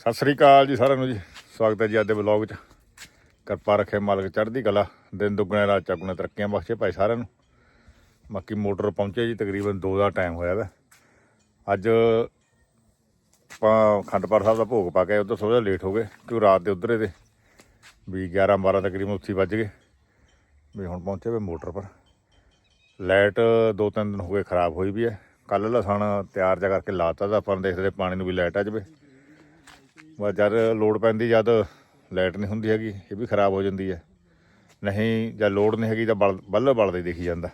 ਸਤਿ ਸ੍ਰੀ ਅਕਾਲ ਜੀ ਸਾਰਿਆਂ ਨੂੰ ਜੀ। ਸਵਾਗਤ ਹੈ ਜੀ ਅੱਜ ਦੇ ਵਲੌਗ 'ਚ। ਕਿਰਪਾ ਰੱਖੇ ਮਾਲਕ ਚੜ੍ਹਦੀ ਕਲਾ, ਦਿਨ ਦੁੱਗਣੇ ਰਾਤ ਚੌਗੁਣੇ ਤਰੱਕੀਆਂ ਬਖਸ਼ੇ ਭਾਈ ਸਾਰਿਆਂ ਨੂੰ। ਬਾਕੀ ਮੋਟਰ ਪਹੁੰਚੇ ਜੀ, ਤਕਰੀਬਨ 2 ਦਾ ਟਾਈਮ ਹੋਇਆ ਵਾ। ਅੱਜ ਆਪਾਂ ਖੰਡਪਾਰ ਸਾਹਿਬ ਦਾ ਭੋਗ ਪਾ ਕੇ ਉਧਰ ਥੋੜਾ ਜਿਹਾ ਲੇਟ ਹੋ ਗਏ, ਕਿਉਂ ਰਾਤ ਦੇ ਉਧਰੇ ਦੇ ਵੀ 11 12 ਤਕਰੀਬਨ ਉੱਥੇ ਵੱਜ ਗਏ। ਵੀ ਹੁਣ ਪਹੁੰਚੇ ਵੇ ਮੋਟਰ ਪਰ। ਲਾਈਟ ਦੋ ਤਿੰਨ ਦਿਨ ਹੋ ਗਏ ਖਰਾਬ ਹੋਈ ਵੀ ਹੈ। ਕੱਲ ਲਸਣ ਤਿਆਰ ਜਾ ਕਰਕੇ ਲਾਤਾ ਤਾਂ ਆਪਾਂ ਦੇਖਦੇ ਪਾਣੀ ਨੂੰ ਵੀ ਲਾਈਟ ਆ ਜਾਵੇ। ਜਦ ਲੋਡ ਪੈਂਦੀ, ਜਦ ਲਾਈਟ ਨਹੀਂ ਹੁੰਦੀ ਹੈਗੀ, ਇਹ ਵੀ ਖਰਾਬ ਹੋ ਜਾਂਦੀ ਹੈ। ਨਹੀਂ, ਜਦ ਲੋਡ ਨਹੀਂ ਹੈਗੀ ਤਾਂ ਬਲ ਬੱਲ ਬਲਦੇ ਦੇਖੀ ਜਾਂਦਾ।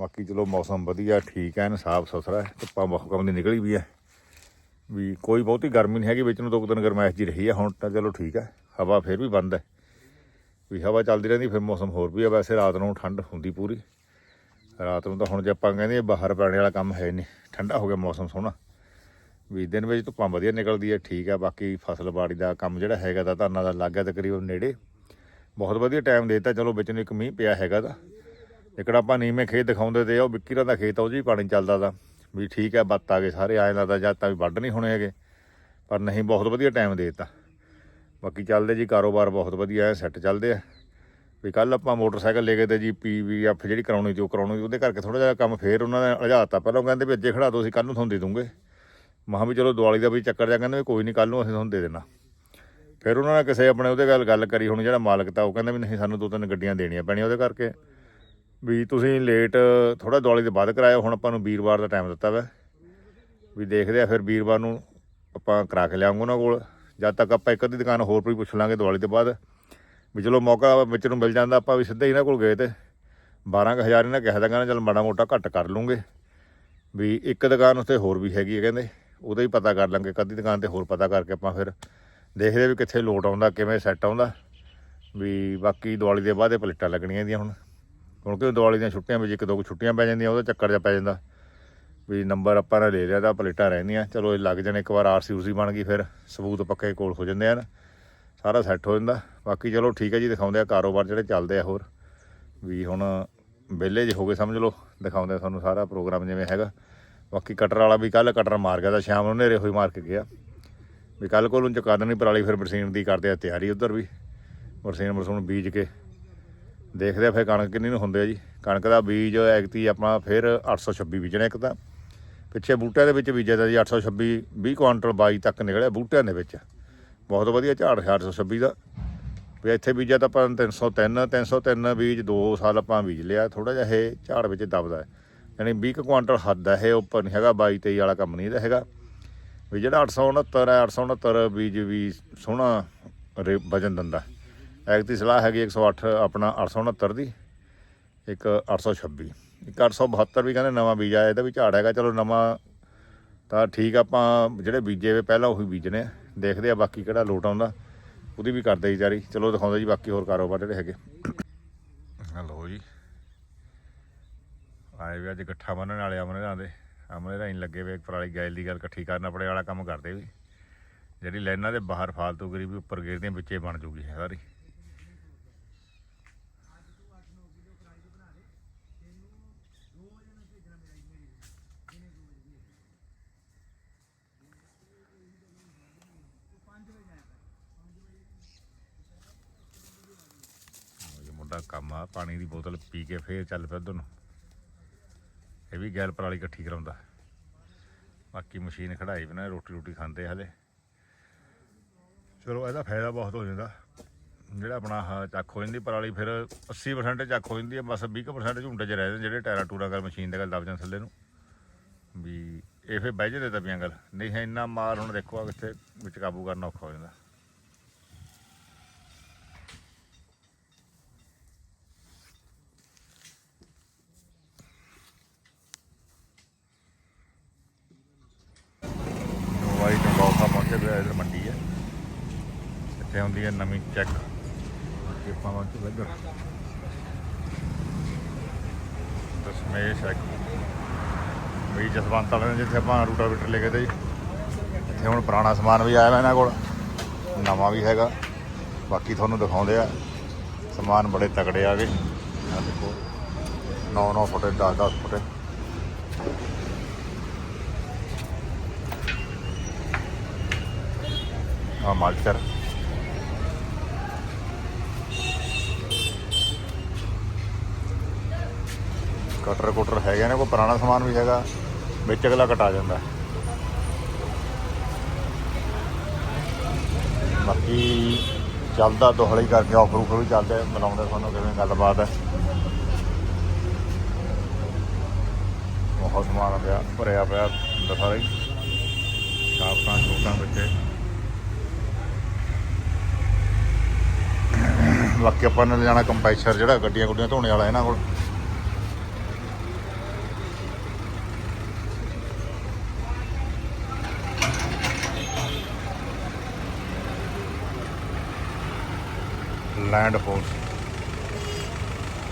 ਬਾਕੀ ਚਲੋ ਮੌਸਮ ਵਧੀਆ, ਠੀਕ ਹੈ ਸਾਫ਼ ਸੁਥਰਾ ਧੁੱਪਾਂ ਬਹੁਤ ਕੰਮ ਦੀ ਨਿਕਲੀ ਵੀ ਹੈ। ਵੀ ਕੋਈ ਬਹੁਤੀ ਗਰਮੀ ਨਹੀਂ ਹੈਗੀ, ਵਿੱਚ ਨੂੰ ਦੋ ਕੁ ਦਿਨ ਗਰਮੈਸ਼ ਜੀ ਰਹੀ ਹੈ, ਹੁਣ ਤਾਂ ਚਲੋ ਠੀਕ ਹੈ, ਹਵਾ ਫਿਰ ਵੀ ਬੰਦ ਹੈ। ਵੀ ਹਵਾ ਚੱਲਦੀ ਰਹਿੰਦੀ, ਫਿਰ ਮੌਸਮ ਹੋਰ ਵੀ ਹੈ, ਵੈਸੇ ਰਾਤ ਨੂੰ ਠੰਡ ਹੁੰਦੀ ਪੂਰੀ। ਰਾਤ ਨੂੰ ਤਾਂ ਹੁਣ ਜੇ ਆਪਾਂ ਕਹਿੰਦੇ ਬਾਹਰ ਪੈਣੇ ਵਾਲਾ ਕੰਮ ਹੈ ਨਹੀਂ, ਠੰਡਾ ਹੋ ਗਿਆ ਮੌਸਮ ਸੋਹਣਾ। ਵੀ ਦਿਨ ਵਿੱਚ ਧੁੱਪਾਂ ਵਧੀਆ ਨਿਕਲਦੀ ਹੈ ਠੀਕ ਹੈ ਬਾਕੀ ਫਸਲ ਬਾੜੀ ਦਾ ਕੰਮ ਜਿਹੜਾ ਹੈਗਾ ਤਾਂ ਧਾਨਾਂ ਦਾ ਲੱਗ ਗਿਆ ਤਕਰੀਬਨ ਨੇੜੇ। ਬਹੁਤ ਵਧੀਆ ਟਾਈਮ ਦੇਤਾ, ਚਲੋ ਵਿੱਚ ਨੂੰ ਇੱਕ ਮੀਂਹ ਪਿਆ ਹੈਗਾ ਤਾਂ। ਇਕੜਾ ਆਪਾਂ ਨੀਵੇਂ ਖੇਤ ਦਿਖਾਉਂਦੇ ਤੇ ਉਹ ਵਿੱਕੀਰਾਂ ਦਾ ਖੇਤ ਆ, ਉਹ 'ਚ ਵੀ ਪਾਣੀ ਚੱਲਦਾ ਤਾਂ। ਵੀ ਠੀਕ ਹੈ ਬੱਤ ਆ ਗਏ ਸਾਰੇ, ਆਏ ਲੱਗਦਾ ਜਾਂ ਤਾਂ ਵੀ ਵੱਢ ਨਹੀਂ ਹੋਣੇ ਹੈਗੇ। ਪਰ ਨਹੀਂ, ਬਹੁਤ ਵਧੀਆ ਟਾਈਮ ਦੇਤਾ। ਬਾਕੀ ਚੱਲਦੇ ਜੀ, ਕਾਰੋਬਾਰ ਬਹੁਤ ਵਧੀਆ ਹੈ ਸੈੱਟ ਚੱਲਦੇ ਆ। ਵੀ ਕੱਲ ਆਪਾਂ ਮੋਟਰਸਾਈਕਲ ਲੈ ਕੇ ਤੇ ਜੀ ਪੀਵੀਐਫ ਜਿਹੜੀ ਕਰਾਉਣੀ ਸੀ, ਉਹ ਕਰਾਉਣੀ ਉਹਦੇ ਕਰਕੇ ਥੋੜਾ ਜਿਹਾ ਕੰਮ ਫੇਰ ਉਹਨਾਂ ਨੇ ਅਜਾਤਾ ਪਹਿਲਾਂ ਉਹ ਕਹਿੰਦੇ ਵੀ ਅੱਜੇ ਖੜਾ ਦੋ, ਅਸੀਂ ਕੱਲ ਨੂੰ ਤੁਹਾਨੂੰ ਦੇ ਦੂੰਗੇ। ਮਹਾਂ ਵੀ ਚਲੋ ਦੀਵਾਲੀ ਦਾ ਵੀ ਚੱਕਰ ਜਾ ਕਹਿੰਦੇ ਵੀ ਕੋਈ ਨਹੀਂ ਕੱਲ ਨੂੰ ਅਸੀਂ ਤੁਹਾਨੂੰ ਦੇ ਦੇਣਾ। ਫਿਰ ਉਹਨਾਂ ਨੇ ਕਿਸੇ ਆਪਣੇ ਉਹਦੇ ਗੱਲ ਗੱਲ ਕਰੀ ਹੁਣ ਜਿਹੜਾ ਮਾਲਕ ਤਾਂ ਉਹ ਕਹਿੰਦਾ ਵੀ ਨਹੀਂ ਸਾਨੂੰ ਦੋ ਤਿੰਨ ਗੱਡੀਆਂ ਦੇਣੀਆਂ ਪੈਣੀਆਂ ਉਹਦੇ ਕਰਕੇ। ਵੀ ਤੁਸੀਂ ਲੇਟ ਥੋੜਾ ਦੀਵਾਲੀ ਦੇ ਬਾਅਦ ਕਰਾਇਓ, ਹੁਣ ਆਪਾਂ ਨੂੰ ਵੀਰਵਾਰ ਦਾ ਟਾਈਮ ਦਿੱਤਾ ਵਾ। ਵੀ ਦੇਖਦੇ ਆ ਫਿਰ ਵੀਰਵਾਰ ਨੂੰ ਆਪਾਂ ਕਰਾ ਕੇ ਲਿਆਉਂਗੇ ਉਹਨਾਂ ਕੋਲ। ਜਦ ਤੱਕ ਆਪਾਂ ਇੱਕ ਅੱਧੀ ਦੁਕਾਨ ਹੋਰ ਵੀ ਪੁੱਛ ਲਾਂਗੇ ਦੀਵਾਲੀ ਤੋਂ ਬਾਅਦ। ਵੀ ਚਲੋ ਮੌਕਾ ਵਿੱਚ ਨੂੰ ਮਿਲ ਜਾਂਦਾ, ਆਪਾਂ ਵੀ ਸਿੱਧਾ ਹੀ ਇਹਨਾਂ ਕੋਲ ਗਏ ਤੇ 12000 ਇਹਨਾਂ ਕਿਹਾ ਤਾਂ ਕਹਿੰਦਾ ਚਲ ਮਾੜਾ ਮੋਟਾ ਘੱਟ ਕਰ ਲੂੰਗੇ। ਵੀ ਇੱਕ ਦੁਕਾਨ ਉੱਤੇ ਹੋਰ ਵੀ ਹੈਗੀ ਹੈ ਕਹਿੰਦੇ। ਉਹਦਾ ਹੀ ਪਤਾ ਕਰ ਲਾਂਗੇ, ਕਦੀ ਦੁਕਾਨ ਤੇ ਹੋਰ ਪਤਾ ਕਰਕੇ ਆਪਾਂ ਫਿਰ ਦੇਖਦੇ ਵੀ ਕਿੱਥੇ ਲੋਟ ਆਉਂਦਾ, ਕਿਵੇਂ ਸੈੱਟ ਆਉਂਦਾ। ਵੀ ਬਾਕੀ ਦੀਵਾਲੀ ਦੇ ਬਾਅਦ ਇਹ ਪਲੇਟਾਂ ਲੱਗਣੀਆਂ ਇਹਦੀਆਂ ਹੁਣ। ਕਿਉਂਕਿ ਦੀਵਾਲੀ ਦੀਆਂ ਛੁੱਟੀਆਂ ਵਿੱਚ ਇੱਕ ਦੋ ਕੁ ਛੁੱਟੀਆਂ ਪੈ ਜਾਂਦੀਆਂ, ਉਹਦਾ ਚੱਕਰ ਜਿਹਾ ਪੈ ਜਾਂਦਾ। ਵੀ ਨੰਬਰ ਆਪਾਂ ਨੇ ਲੈ ਲਿਆ ਤਾਂ ਪਲੇਟਾਂ ਰਹਿੰਦੀਆਂ। ਚਲੋ ਇਹ ਲੱਗ ਜਾਣੇ, ਇੱਕ ਵਾਰ ਆਰਸੀ ਉਰਸੀ ਬਣ ਗਈ, ਫਿਰ ਸਬੂਤ ਪੱਕੇ ਕੋਲ ਹੋ ਜਾਂਦੇ ਹਨ। ਸਾਰਾ ਸੈੱਟ ਹੋ ਜਾਂਦਾ। ਬਾਕੀ ਚਲੋ ਠੀਕ ਹੈ ਜੀ, ਦਿਖਾਉਂਦੇ ਆ ਕਾਰੋਬਾਰ ਜਿਹੜੇ ਚੱਲਦੇ ਆ ਹੋਰ। ਵੀ ਹੁਣ ਵਿਹਲੇ ਜੇ ਹੋ ਗਏ, ਸਮਝ ਲਓ। ਦਿਖਾਉਂਦੇ ਆ ਤੁਹਾਨੂੰ ਸਾਰਾ ਪ੍ਰੋਗਰਾਮ ਜਿਵੇਂ ਹੈਗਾ। ਬਾਕੀ ਕਟਰ ਵਾਲਾ ਵੀ ਕੱਲ ਕਟਰ ਮਾਰ ਗਿਆ ਤਾਂ ਸ਼ਾਮ ਨੂੰ ਹਨੇਰੇ ਹੋਈ ਮਾਰ ਕੇ ਗਿਆ। ਵੀ ਕੱਲ ਕੋਲ ਨੂੰ ਚੁਕਾ ਦੇਣੀ ਪਰਾਲੀ ਫਿਰ ਬਰਸੀਨ ਦੀ ਕਰਦੇ ਆ ਤਿਆਰੀ ਉਧਰ ਵੀ। ਬਰਸੀਨ ਬਰਸੂਨ ਬੀਜ ਕੇ ਦੇਖਦੇ ਆ ਫਿਰ ਕਣਕ ਕਿੰਨੀ ਨੂੰ ਹੁੰਦੇ ਆ ਜੀ। ਕਣਕ ਦਾ ਬੀਜ ਐਗਤੀ ਆਪਣਾ ਫਿਰ 826 ਬੀਜਣਾ ਇੱਕ ਤਾਂ। ਪਿੱਛੇ ਬੂਟਿਆਂ ਦੇ ਵਿੱਚ ਬੀਜਿਆ ਤਾਂ ਜੀ 826 20 ਕੁਆਂਟਲ 22 ਤੱਕ ਨਿਕਲਿਆ ਬੂਟਿਆਂ ਦੇ ਵਿੱਚ। ਬਹੁਤ ਵਧੀਆ ਝਾੜ ਹੈ 826 ਦਾ। ਵੀ ਇੱਥੇ ਬੀਜਿਆ ਤਾਂ ਆਪਾਂ 303 303 ਬੀਜ 2 ਸਾਲ ਆਪਾਂ ਬੀਜ ਲਿਆ। ਥੋੜਾ ਜਿਹਾ ਇਹ ਝਾੜ ਵਿੱਚ ਦਬਦਾ ਹੈ। ਯਾਨੀ 20 ਕੁ ਕੁਆਂਟਲ ਹੱਦ ਹੈ ਇਹ, ਉੱਪਰ ਨਹੀਂ ਹੈਗਾ 22 23 ਵਾਲਾ ਕੰਮ ਨਹੀਂ ਇਹਦਾ ਹੈਗਾ। ਵੀ ਜਿਹੜਾ 869 ਹੈ 869 ਬੀਜ ਵੀ ਸੋਹਣਾ ਰੇ- ਵਜਨ ਦਿੰਦਾ। ਐਕ ਦੀ ਸਲਾਹ ਹੈਗੀ 108 ਆਪਣਾ 869 ਦੀ, ਇੱਕ 826 ਇੱਕ 872 ਵੀ ਕਹਿੰਦੇ ਨਵਾਂ ਬੀਜ ਆਇਆ, ਇਹਦਾ ਵੀ ਝਾੜ ਹੈਗਾ, ਚਲੋ ਨਵਾਂ ਤਾਂ ਠੀਕ ਆਪਾਂ ਜਿਹੜੇ ਬੀਜੇ ਵੇ ਪਹਿਲਾਂ ਉਹੀ ਬੀਜਨੇ ਆ। ਦੇਖਦੇ ਆ ਬਾਕੀ ਕਿਹੜਾ ਲੋਟ ਆਉਂਦਾ, ਉਹਦੀ ਵੀ ਕਰਦੇ ਵਿਚਾਰੀ ਚਲੋ ਦਿਖਾਉਂਦੇ ਜੀ ਬਾਕੀ ਹੋਰ ਕਾਰੋਬਾਰ ਜਿਹੜੇ ਹੈਗੇ। ਹਲੋ ਜੀ। ਆਏ ਵੀ ਅੱਜ ਇਕੱਠਾ ਬੰਨਣ ਵਾਲੇ ਅਮਨੇ ਦਾ। ਦੇ ਅਮਨੇ ਦਾ ਹੀ ਲੱਗੇ ਵੇ ਪਰਾਲੀ ਗੈਲ ਦੀ ਗੱਲ ਇਕੱਠੀ ਕਰਨ ਆਪਣੇ ਵਾਲਾ ਕੰਮ ਕਰਦੇ ਵੀ। ਜਿਹੜੀ ਲਾਈਨਾਂ ਦੇ ਬਾਹਰ ਫਾਲਤੂ ਕਰੀ ਵੀ ਉੱਪਰ ਗੇਰਦੀਆਂ ਵਿੱਚੇ ਬਣ ਜੂਗੀ ਸਾਰੀ। ਮੁੰਡਾ ਕੰਮ ਆ, ਪਾਣੀ ਦੀ ਬੋਤਲ ਪੀ ਕੇ ਫੇਰ ਚੱਲ ਪਿਆ ਉਧਰ ਨੂੰ। ਇਹ ਵੀ ਗੈਲ ਪਰਾਲੀ ਇਕੱਠੀ ਕਰਾਉਂਦਾ। ਬਾਕੀ ਮਸ਼ੀਨ ਖੜਾਈ ਬਣਾ ਰੋਟੀ ਰੋਟੀ ਖਾਂਦੇ ਹਲੇ। ਚਲੋ, ਇਹਦਾ ਫਾਇਦਾ ਬਹੁਤ ਹੋ ਜਾਂਦਾ। ਜਿਹੜਾ ਆਪਣਾ ਆਹ ਚੱਕ ਹੋ ਜਾਂਦੀ ਪਰਾਲੀ ਫਿਰ 80% ਚੱਕ ਹੋ ਜਾਂਦੀ ਹੈ, ਬਸ 20% ਝੁੰਡੇ 'ਚ ਰਹਿ ਜਾਂਦੇ ਜਿਹੜੇ ਟਾਇਰਾਂ ਟੂਰਾਂ ਕਰ ਮਸ਼ੀਨ ਦੇ ਗੱਲ ਦੱਬ ਜਾਂ ਥੱਲੇ ਨੂੰ। ਵੀ ਇਹ ਫਿਰ ਬਹਿ ਜਾਂਦੇ ਤਪੀਆਂ ਗੱਲ ਨਹੀਂ ਹੈ ਇੰਨਾ ਮਾਰ ਹੁਣ ਦੇਖੋ ਆ ਕਿੱਥੇ ਵਿੱਚ ਕਾਬੂ ਕਰਨਾ ਔਖਾ ਹੋ ਜਾਂਦਾ ਵਾਈ ਤੋਂ ਗੌਖਾ ਪਹੁੰਚੇ ਗਿਆ ਇਧਰ ਮੰਡੀ ਹੈ ਇੱਥੇ ਹੈ ਨਵੀਂ ਚੈੱਕ ਕਿ ਆਪਾਂ ਪਹੁੰਚੇ ਦਸ਼ਮੇਸ਼ ਹੈ। ਵੀ ਜਸਵੰਤ ਵਾਲੇ ਨੇ ਜਿੱਥੇ ਆਪਾਂ ਰੂਟਾਵੀਟਰ ਲੈ ਕੇ ਤੇ ਇੱਥੇ ਹੁਣ ਪੁਰਾਣਾ ਸਮਾਨ ਵੀ ਆਇਆ ਵਾ ਇਹਨਾਂ ਕੋਲ। ਨਵਾਂ ਵੀ ਹੈਗਾ। ਬਾਕੀ ਤੁਹਾਨੂੰ ਦਿਖਾਉਂਦੇ ਆ। ਸਮਾਨ ਬੜੇ ਤਕੜੇ ਆ ਗਏ। ਆਹ ਦੇਖੋ। 9-9 ਫੁੱਟ 10-10 ਫੁੱਟ। ਆ ਮਾਲਚਰ। ਕਟਰ ਕੁਟਰ ਹੈਗੇ ਨੇ, ਕੋਈ ਪੁਰਾਣਾ ਸਮਾਨ ਵੀ ਹੈਗਾ, ਵਿੱਚ ਅਗਲਾ ਕਟਾ ਜਾਂਦਾ। ਬਾਕੀ ਚੱਲਦਾ ਦੁਹਲੀ ਕਰਕੇ ਆਫਰ ਉਫਰ ਵੀ ਚੱਲਦੇ ਮਿਲਾਉਂਦੇ ਤੁਹਾਨੂੰ ਕਿਵੇਂ ਗੱਲਬਾਤ ਹੈ। ਬਹੁਤ ਸਮਾਨ ਪਿਆ, ਭਰਿਆ ਪਿਆ ਅੰਦਰ ਸਾਰਾ ਹੀ। ਸ਼ਾਪਾਂ ਸ਼ੂਟਾਂ ਵਿੱਚ। ਬਾਕੀ ਆਪਾਂ ਨੇ ਲਿਜਾਣਾ ਕੰਪੈਸ਼ਰ ਜਿਹੜਾ ਗੱਡੀਆਂ ਗੁੱਡੀਆਂ ਧੋਣੇ ਵਾਲਾ ਇਹਨਾਂ ਕੋਲ। ਲੈਂਡ ਫੋਰਸ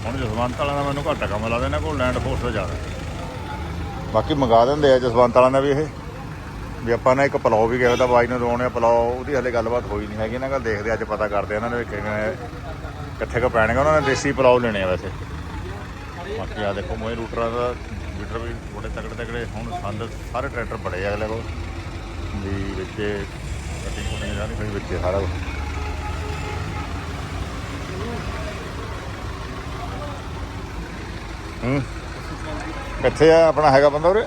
ਹੁਣ ਜਸਵੰਤ ਵਾਲਾ ਦਾ ਮੈਨੂੰ ਘੱਟ ਕੰਮ ਲੱਗਦਾ ਇਹਨਾਂ ਕੋਲ ਲੈਂਡ ਫੋਰਸ ਦਾ ਜ਼ਿਆਦਾ। ਬਾਕੀ ਮੰਗਾ ਦਿੰਦੇ ਆ ਜਸਵੰਤ ਵਾਲਾ ਦਾ ਵੀ ਇਹ। ਵੀ ਆਪਾਂ ਨੇ ਇੱਕ ਪਲਾਓ ਵੀ ਗਿਆ ਉਹਦਾ ਬਾਈ ਨੂੰ ਦਵਾਉਣੇ ਆ ਪਲਾਓ ਉਹਦੀ ਹਲੇ ਗੱਲਬਾਤ ਹੋਈ ਨਹੀਂ ਹੈਗੀ ਇਹਨਾਂ ਗੱਲ ਦੇਖਦੇ ਅੱਜ ਪਤਾ ਕਰਦੇ ਇਹਨਾਂ ਨੇ ਕਿਵੇਂ ਕਿੱਥੇ ਕੁ ਪੈਣਗੇ। ਉਹਨਾਂ ਨੇ ਦੇਸੀ ਪਲਾਓ ਲੈਣੇ ਆ ਵੈਸੇ। ਬਾਕੀ ਆ ਦੇਖੋ ਮੋਏ ਰੂਟਰਾਂ ਦਾ ਮੀਟਰ ਵੀ ਬੜੇ ਤਕੜੇ ਤਕੜੇ ਹੁਣ ਸੰਦ ਸਾਰੇ ਟਰੈਕਟਰ ਬੜੇ ਆ ਅਗਲੇ ਕੋਲ। ਵੀ ਵਿੱਚੇ ਕੱਟੀ ਕੁੱਟੀ ਜਾਣੀ ਕੋਈ ਵਿੱਚੇ ਸਾਰਾ ਹੂੰ। ਕਿੱਥੇ ਆ ਆਪਣਾ ਹੈਗਾ ਬੰਦਾ ਉਰੇ?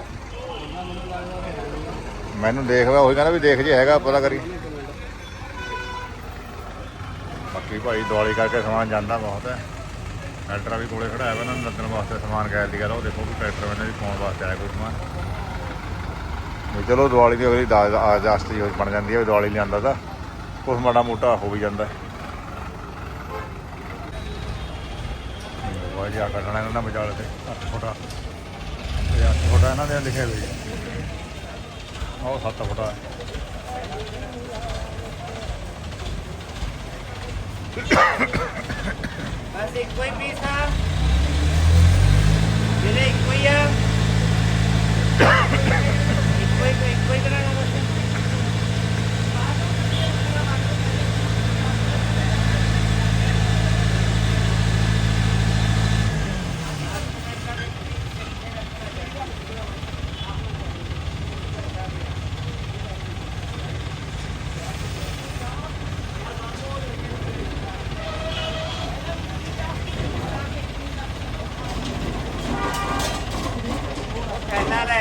ਮੈਨੂੰ ਦੇਖਦਾ ਉਹੀ ਕਹਿੰਦਾ ਵੀ ਦੇਖ ਜੇ ਹੈਗਾ, ਪਤਾ ਕਰੀ। ਬਾਕੀ ਭਾਈ ਦਿਵਾਲੀ ਕਰਕੇ ਸਮਾਨ ਜਾਂਦਾ ਬਹੁਤ ਹੈ। ਟਰੈਕਟਰ ਵੀ ਕੋਲੇ ਖੜਾ ਵਾ ਇਹਨਾਂ ਨੂੰ ਲੱਦਣ ਵਾਸਤੇ ਸਮਾਨ ਗੈਰ ਦੀ ਗੱਲ ਉਹ ਦੇਖੋ ਵੀ ਟਰੈਕਟਰ ਇਹਨਾਂ ਦੀ ਪਾਉਣ ਵਾਸਤੇ ਆਇਆ ਕੋਈ ਸਮਾਨ। ਵੀ ਚਲੋ ਦਿਵਾਲੀ ਦੀ ਅਗਲੀ ਆਜਾਸਤੀ ਹੋ ਬਣ ਜਾਂਦੀ ਹੈ, ਵੀ ਦਿਵਾਲੀ ਲਿਆਂਦਾ ਤਾਂ ਕੁਛ ਮਾੜਾ ਮੋਟਾ ਹੋ ਵੀ ਜਾਂਦਾ। ਹੈ ਵਾਜੀ ਆ ਕੱਢਣਾ ਇਹਨਾਂ ਦਾ ਵਿਚਾਲੇ ਤੇ 8 ਫੁੱਟਾ ਇਹ 8 ਫੁੱਟਾ ਇਹਨਾਂ ਦੇ ਲਿਖੇ ਹੋਏ ਆ ਉਹ 7 ਫੁੱਟਾ ਹੈ ਬਸ ਇੱਕੋ ਹੀ ਪੀਸ ਆ ਮੇਰੇ ਇੱਕੋ ਹੀ ਆ ਇੱਕੋ ਹੀ ਇੱਕੋ ਹੀ ਕਰਾਣਾ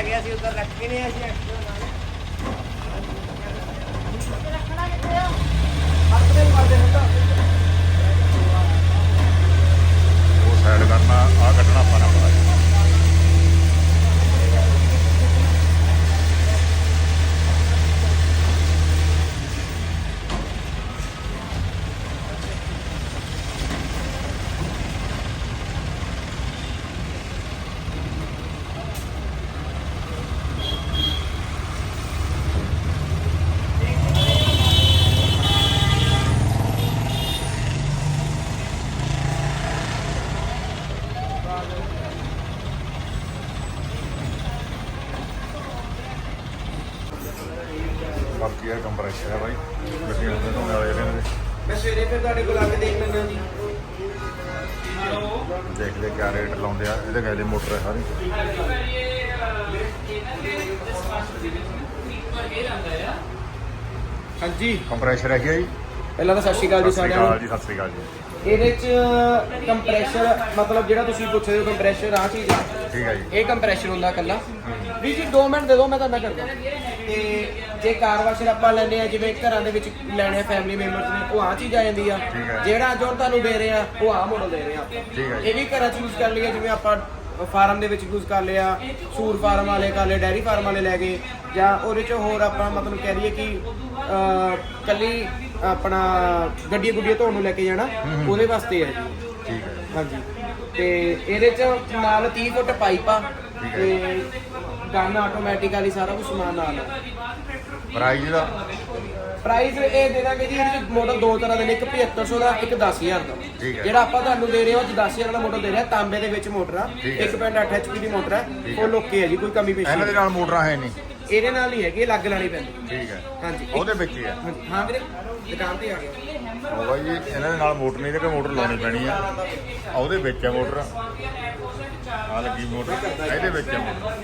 ਲੈ ਗਿਆ ਸੀ ਉਧਰ ਰੱਖੇ ਨਹੀਂ ਅਸੀਂ ਐਕਸਟਰਾ ਨਾਲ ਰੱਖਣਾ ਕਿੱਥੇ ਆ ਹੱਥ ਦੇ ਮਾਰਦੇ ਹੁੰਦਾ ਉਹ ਸਾਈਡ ਕਰਨਾ ਆ ਕੱਢਣਾ ਆਪਾਂ ਇਹ ਕੰਪਰੈਸ਼ਰ ਹੈ ਬਾਈ? ਗੱਡੀਆਂ ਦੇ ਧੋਣੇ ਵਾਲੇ ਜਿਹੜੇ ਨੇ ਮੈਂ ਸਵੇਰੇ ਫਿਰ ਤੁਹਾਡੇ ਕੋਲ ਆ ਕੇ ਦੇਖ ਲੈਣਾ ਜੀ। ਦੇਖਦੇ ਕਿਆ ਰੇਟ ਲਾਉਂਦੇ ਆ। ਇਹਦੇ ਗੈਲੇ ਮੋਟਰ ਹੈ ਸਾਰੀ। ਹਾਂਜੀ। ਕੰਪਰੈਸ਼ਰ ਹੈ ਜੀ। ਪਹਿਲਾਂ ਤਾਂ ਸਤਿ ਸ਼੍ਰੀ ਅਕਾਲ ਜੀ ਸਤਿ ਸ਼੍ਰੀ ਸਾਰਿਆਂ ਅਕਾਲ ਨੂੰ ਜੀ ਸਤਿ ਸ਼੍ਰੀ ਅਕਾਲ ਜੀ। ਇਹਦੇ ਚ ਕੰਪਰੈਸ਼ਰ ਮਤਲਬ ਜਿਹੜਾ ਤੁਸੀਂ ਪੁੱਛਦੇ ਹੋ ਕੰਪਰੈਸ਼ਰ ਆ ਚੀਜ਼ ਆ। ਠੀਕ ਹੈ ਜੀ। ਇਹ ਕੰਪਰੈਸ਼ਰ ਹੁੰਦਾ ਕੱਲਾ ਵੀ ਜੀ 2 ਮਿੰਟ ਦੇ ਦਿਓ ਮੈਂ ਤੁਹਾਨੂੰ ਕਰਦਾ। ਤੇ ਜੇ ਕਾਰ ਵਾਸ਼ਰ ਆਪਾਂ ਲੈਨੇ ਆ ਜਿਵੇਂ ਘਰਾਂ ਦੇ ਵਿੱਚ ਲੈਣੇ ਫੈਮਿਲੀ ਮੈਂਬਰਸ ਨੇ ਉਹ ਆ ਚੀਜ਼ ਆ ਜਾਂਦੀ ਆ ਠੀਕ ਹੈ। ਜਿਹੜਾ ਜੋ ਤੁਹਾਨੂੰ ਦੇ ਰਹੇ ਆ ਉਹ ਆ ਮਾਡਲ ਦੇ ਰਹੇ ਆ ਆਪਾਂ ਠੀਕ ਹੈ ਜੀ। ਇਹ ਵੀ ਘਰਾਂ ਚ ਯੂਜ਼ ਕਰ ਲਿਆ ਜਿਵੇਂ ਆਪਾਂ ਫਾਰਮ ਦੇ ਵਿੱਚ ਯੂਜ਼ ਕਰ ਲਿਆ ਸੂਰ ਫਾਰਮ ਵਾਲੇ ਕਰ ਲਏ ਡੈਰੀ ਫਾਰਮ ਵਾਲੇ ਲੈ ਗਏ ਜਾਂ ਉਹਦੇ ਚ ਹੋਰ ਆਪਾਂ ਮਤਲਬ ਕਹਿ ਲਈਏ ਕਿ ਅਹ, ਕੱਲੀ ਆਪਣਾ ਗੱਡੀਆਂ ਗੁੱਡੀਆਂ ਧੋਣ ਨੂੰ ਲੈ ਕੇ ਜਾਣਾ ਉਹਦੇ ਵਾਸਤੇ ਹੈ ਜੀ ਠੀਕ ਹੈ ਹਾਂਜੀ ਤੇ ਇਹਦੇ ਚ ਨਾਲ 30 ਫੁੱਟ ਪਾਈਪ ਆ। ਤੇ ਗਨ ਆਟੋਮੈਟਿਕ ਵਾਲੀ ਸਾਰਾ ਕੁਝ ਸਮਾਨ ਨਾਲ। ਆ ਪ੍ਰਾਈਜ਼ ਦਾ? ਪ੍ਰਾਈਸ ਇਹ ਦੇ ਦਾਂਗੇ ਜੀ ਇਹਦੇ ਚ ਮਾਡਲ ਦੋ ਤਰ੍ਹਾਂ ਦੇ ਨੇ ਇੱਕ 7500 ਦਾ ਇੱਕ 10000 ਦਾ। ਠੀਕ ਹੈ। ਜਿਹੜਾ ਆਪਾਂ ਤੁਹਾਨੂੰ ਦੇ ਰਹੇ ਹਾਂ ਉਹ 'ਚ 10000 ਵਾਲਾ ਮਾਡਲ ਦੇ ਰਿਹਾ ਤਾਂਬੇ ਦੇ ਵਿੱਚ ਮੋਟਰ ਆ ਠੀਕ ਹੈ। 1.8 HP ਦੀ ਮੋਟਰ ਆ ਫੁੱਲ ਓਕੇ ਹੈ ਜੀ ਕੋਈ ਕਮੀ ਪੇਸ਼ੀ ਇਹਨਾਂ ਦੇ ਨਹੀਂ। ਨਾਲ ਮੋਟਰਾਂ ਹੈ ਨਹੀਂ। ਇਹਦੇ ਨਾਲ ਨਹੀਂ ਹੈਗੀ ਇਹ ਲੱਗ ਲਾਣੀ ਪੈਂਦੀ। ਠੀਕ ਹੈ। ਹਾਂਜੀ। ਉਹਦੇ ਵਿੱਚ ਹੀ ਹੈ। ਹਾਂ ਵੀਰੇ ਦੁਕਾਨ ਤੇ ਆ ਗਿਆ ਉਹ ਬਾਈ ਜੀ ਇਹਨਾਂ ਦੇ ਨਾਲ ਮੋਟਰ ਨਹੀਂ ਤੇ ਮੋਟਰ ਲਾਉਣੀ ਪੈਣੀ ਆ। ਆ ਉਹਦੇ ਵਿੱਚ ਹੈ ਮੋਟਰ ਆ ਲੱਗੀ ਮੋਟਰ। ਇਹਦੇ ਵਿੱਚ ਹੈ ਮੋਟਰ।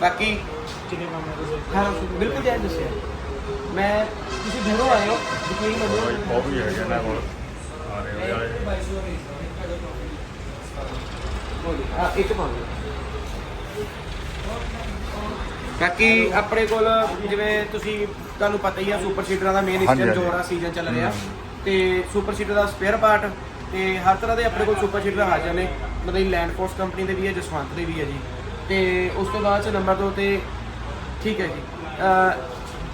ਬਾਕੀ ਕਿੰਨੇ ਕੰਮ ਹੈ ਤੁਸੀਂ? ਹਾਂ ਬਿਲਕੁਲ ਜਾਇਜ਼ ਦੱਸਿਆ। ਮੈਂ ਤੁਸੀਂ ਦੂਰੋਂ ਆਏ ਹੋ ਯਕੀਨ ਮੰਨੋ ਵੀ ਹੈ ਜਨਾ ਕੋਲ। ਆ ਰਹੇ ਆ ਇੱਕ ਪਾਉਂਦੇ। ਬਾਕੀ ਆਪਣੇ ਕੋਲ ਜਿਵੇਂ ਤੁਸੀਂ ਤੁਹਾਨੂੰ ਪਤਾ ਹੀ ਆ ਸੁਪਰ ਸੀਟਰਾਂ ਦਾ ਮੇਨ ਹਾਂਜੀ। ਜੋੜਾ ਸੀਜ਼ਨ ਚੱਲ ਰਿਹਾ। ਤੇ ਸੁਪਰ ਸੀਟਰ ਦਾ ਸਪੇਅਰ ਪਾਰਟ ਤੇ ਹਰ ਤਰ੍ਹਾਂ ਦੇ ਆਪਣੇ ਕੋਲ ਸੁਪਰ ਸੀਟਰ ਹਾਜ਼ਰ ਨੇ। ਮਤਲਬ ਲੈਂਡ ਫੋਰਸ ਕੰਪਨੀ ਦੇ ਵੀ ਹੈ ਜਸਵੰਤ ਦੇ ਵੀ ਹੈ ਜੀ। ਤੇ ਉਸ ਤੋਂ ਬਾਅਦ ਚ ਨੰਬਰ 2 ਤੇ ਠੀਕ ਹੈ ਜੀ।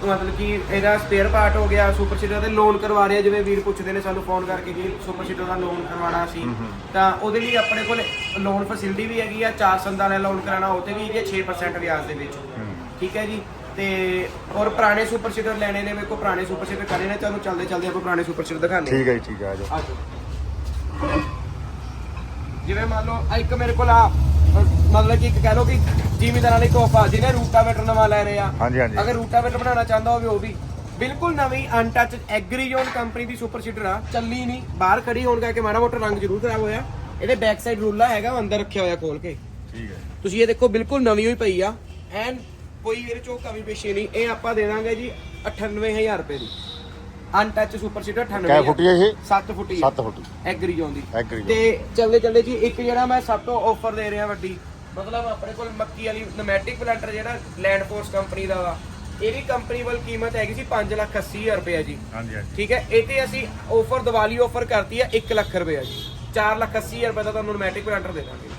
ਮਤਲਬ ਕਿ ਇਹਦਾ ਸਪੇਅਰ ਪਾਰਟ ਹੋ ਗਿਆ ਸੁਪਰ ਸੀਟਰ ਦੇ ਲੋਨ ਕਰਵਾ ਰਹੇ ਆ, ਜਿਵੇਂ ਵੀਰ ਪੁੱਛਦੇ ਨੇ ਸਾਨੂੰ ਫੋਨ ਕਰਕੇ ਕਿ ਸੁਪਰ ਸੀਟਰ ਦਾ ਲੋਨ ਕਰਵਾਉਣਾ ਸੀ। ਤਾਂ ਉਹਦੇ ਲਈ ਆਪਣੇ ਕੋਲ ਲੋਨ ਫੈਸਿਲਿਟੀ ਵੀ ਹੈਗੀ ਆ ਚਾਰ ਸੰਦਾਂ ਵਾਲਾ ਲੋਨ ਕਰਾਉਣਾ ਉਹ ਤੇ ਵੀ ਹੈਗੀ ਆ 6% ਵਿਆਜ ਦੇ ਵਿੱਚ। ਠੀਕ ਹੈ ਜੀ। ਤੇ ਔਰ ਪੁਰਾਣੇ ਸੁਪਰ ਸੀਟਰ ਲੈਣੇ ਨੇ ਮੇਰੇ ਪੁਰਾਣੇ ਸੁਪਰ ਸੀਟਰ ਕਰੇ ਨੇ ਤੁਹਾਨੂੰ ਚੱਲਦੇ ਚੱਲਦੇ ਆਪਾਂ ਪੁਰਾਣੇ ਸੁਪਰ ਸੀਟਰ ਦਿਖਾਣੇ ਠੀਕ ਹੈ ਜੀ ਠੀਕ ਹੈ ਆ ਜਾਓ। ਆ ਜਾਓ। ਜਿਵੇਂ ਮੰਨ ਲਓ ਆਹ ਇੱਕ ਮੇਰੇ ਕੋਲ ਆ ਅਹ ਮਤਲਬ ਕਿ ਇੱਕ ਕਹਿ ਲਓ ਕਿ ਜ਼ਿਮੀਦਾਰਾਂ ਲਈ ਤੋਹਫਾ ਜਿਹਨੇ ਰੂਟਾਵੇਟਰ ਨਵਾਂ ਲੈ ਰਹੇ ਆ। ਹਾਂਜੀ ਹਾਂਜੀ। ਅਗਰ ਰੂਟਾਵੇਟਰ ਬਣਾਉਣਾ ਚਾਹੁੰਦਾ ਹੋਵੇ ਉਹ ਵੀ। ਬਿਲਕੁਲ ਨਵੀਂ ਅਨਟੱਚ ਐਗਰੀਜ਼ੋਨ ਕੰਪਨੀ ਦੀ ਸੁਪਰ ਸੀਟਰ ਆ ਚੱਲੀ ਨਹੀਂ ਬਾਹਰ ਖੜੀ ਹੋਣ ਕਰਕੇ ਮਾੜਾ ਮੋਟਾ ਰੰਗ ਜ਼ਰੂਰ ਖਰਾਬ ਹੋਇਆ। ਇਹਦੇ ਬੈਕ ਸਾਈਡ ਰੂਲਾ ਹੈਗਾ ਉਹ ਅੰਦਰ ਰੱਖਿਆ ਹੋਇਆ ਖੋਲ ਕੇ। ਠੀਕ ਹੈ ਤੁਸੀਂ ਇਹ ਦੇਖੋ ਬਿਲਕੁਲ ਨਵੀਂ ਹੋਈ ਪਈ ਆ ਐਨ ਕੋਈ ਇਹਦੇ ਚੋਂ ਕਮੀ ਪੇਸ਼ੀ ਨਹੀਂ ਇਹ ਆਪਾਂ ਦੇ ਦਾਂਗੇ ਜੀ 98000 ਰੁਪਏ ਦੀ। ਅਨਟੱਚ ਸੁਪਰ ਸੀਟਰ 98 ਕਿਆ ਫੁੱਟੀ ਹੈ ਇਹ? 7 ਫੁੱਟੀ 7 ਫੁੱਟ। ਐਗਰੀਜ਼ੋਨ ਦੀ। ਐਗਰੀ ਤੇ ਚੱਲਦੇ ਚੱਲਦੇ ਜੀ ਇੱਕ ਜਿਹੜਾ ਮੈਂ ਸਭ ਤੋਂ ਆਫਰ ਦੇ ਰਿਹਾ ਵੱਡੀ ਮਤਲਬ ਆਪਣੇ ਕੋਲ ਮੱਕੀ ਵਾਲੀ ਨਮੈਟਿਕ ਪਲਾਂਟਰ ਜਿਹੜਾ ਲੈਂਡ ਫੋਰਸ ਕੰਪਨੀ ਦਾ ਵਾ ਇਹਦੀ ਕੰਪਨੀ ਵੱਲ ਕੀਮਤ ਹੈਗੀ ਸੀ 580000 ਰੁਪਏ ਜੀ। ਹਾਂਜੀ ਹਾਂਜੀ। ਠੀਕ ਹੈ ਇਹ ਤੇ ਅਸੀਂ ਆਫਰ ਦੀਵਾਲੀ ਆਫਰ ਕਰਤੀ ਹੈ 1 ਲੱਖ ਰੁਪਏ ਜੀ। 480000 ਰੁਪਏ ਦਾ ਤੁਹਾਨੂੰ ਨਮੈਟਿਕ ਪਲਾਂਟਰ ਦੇ ਦਾਂਗੇ।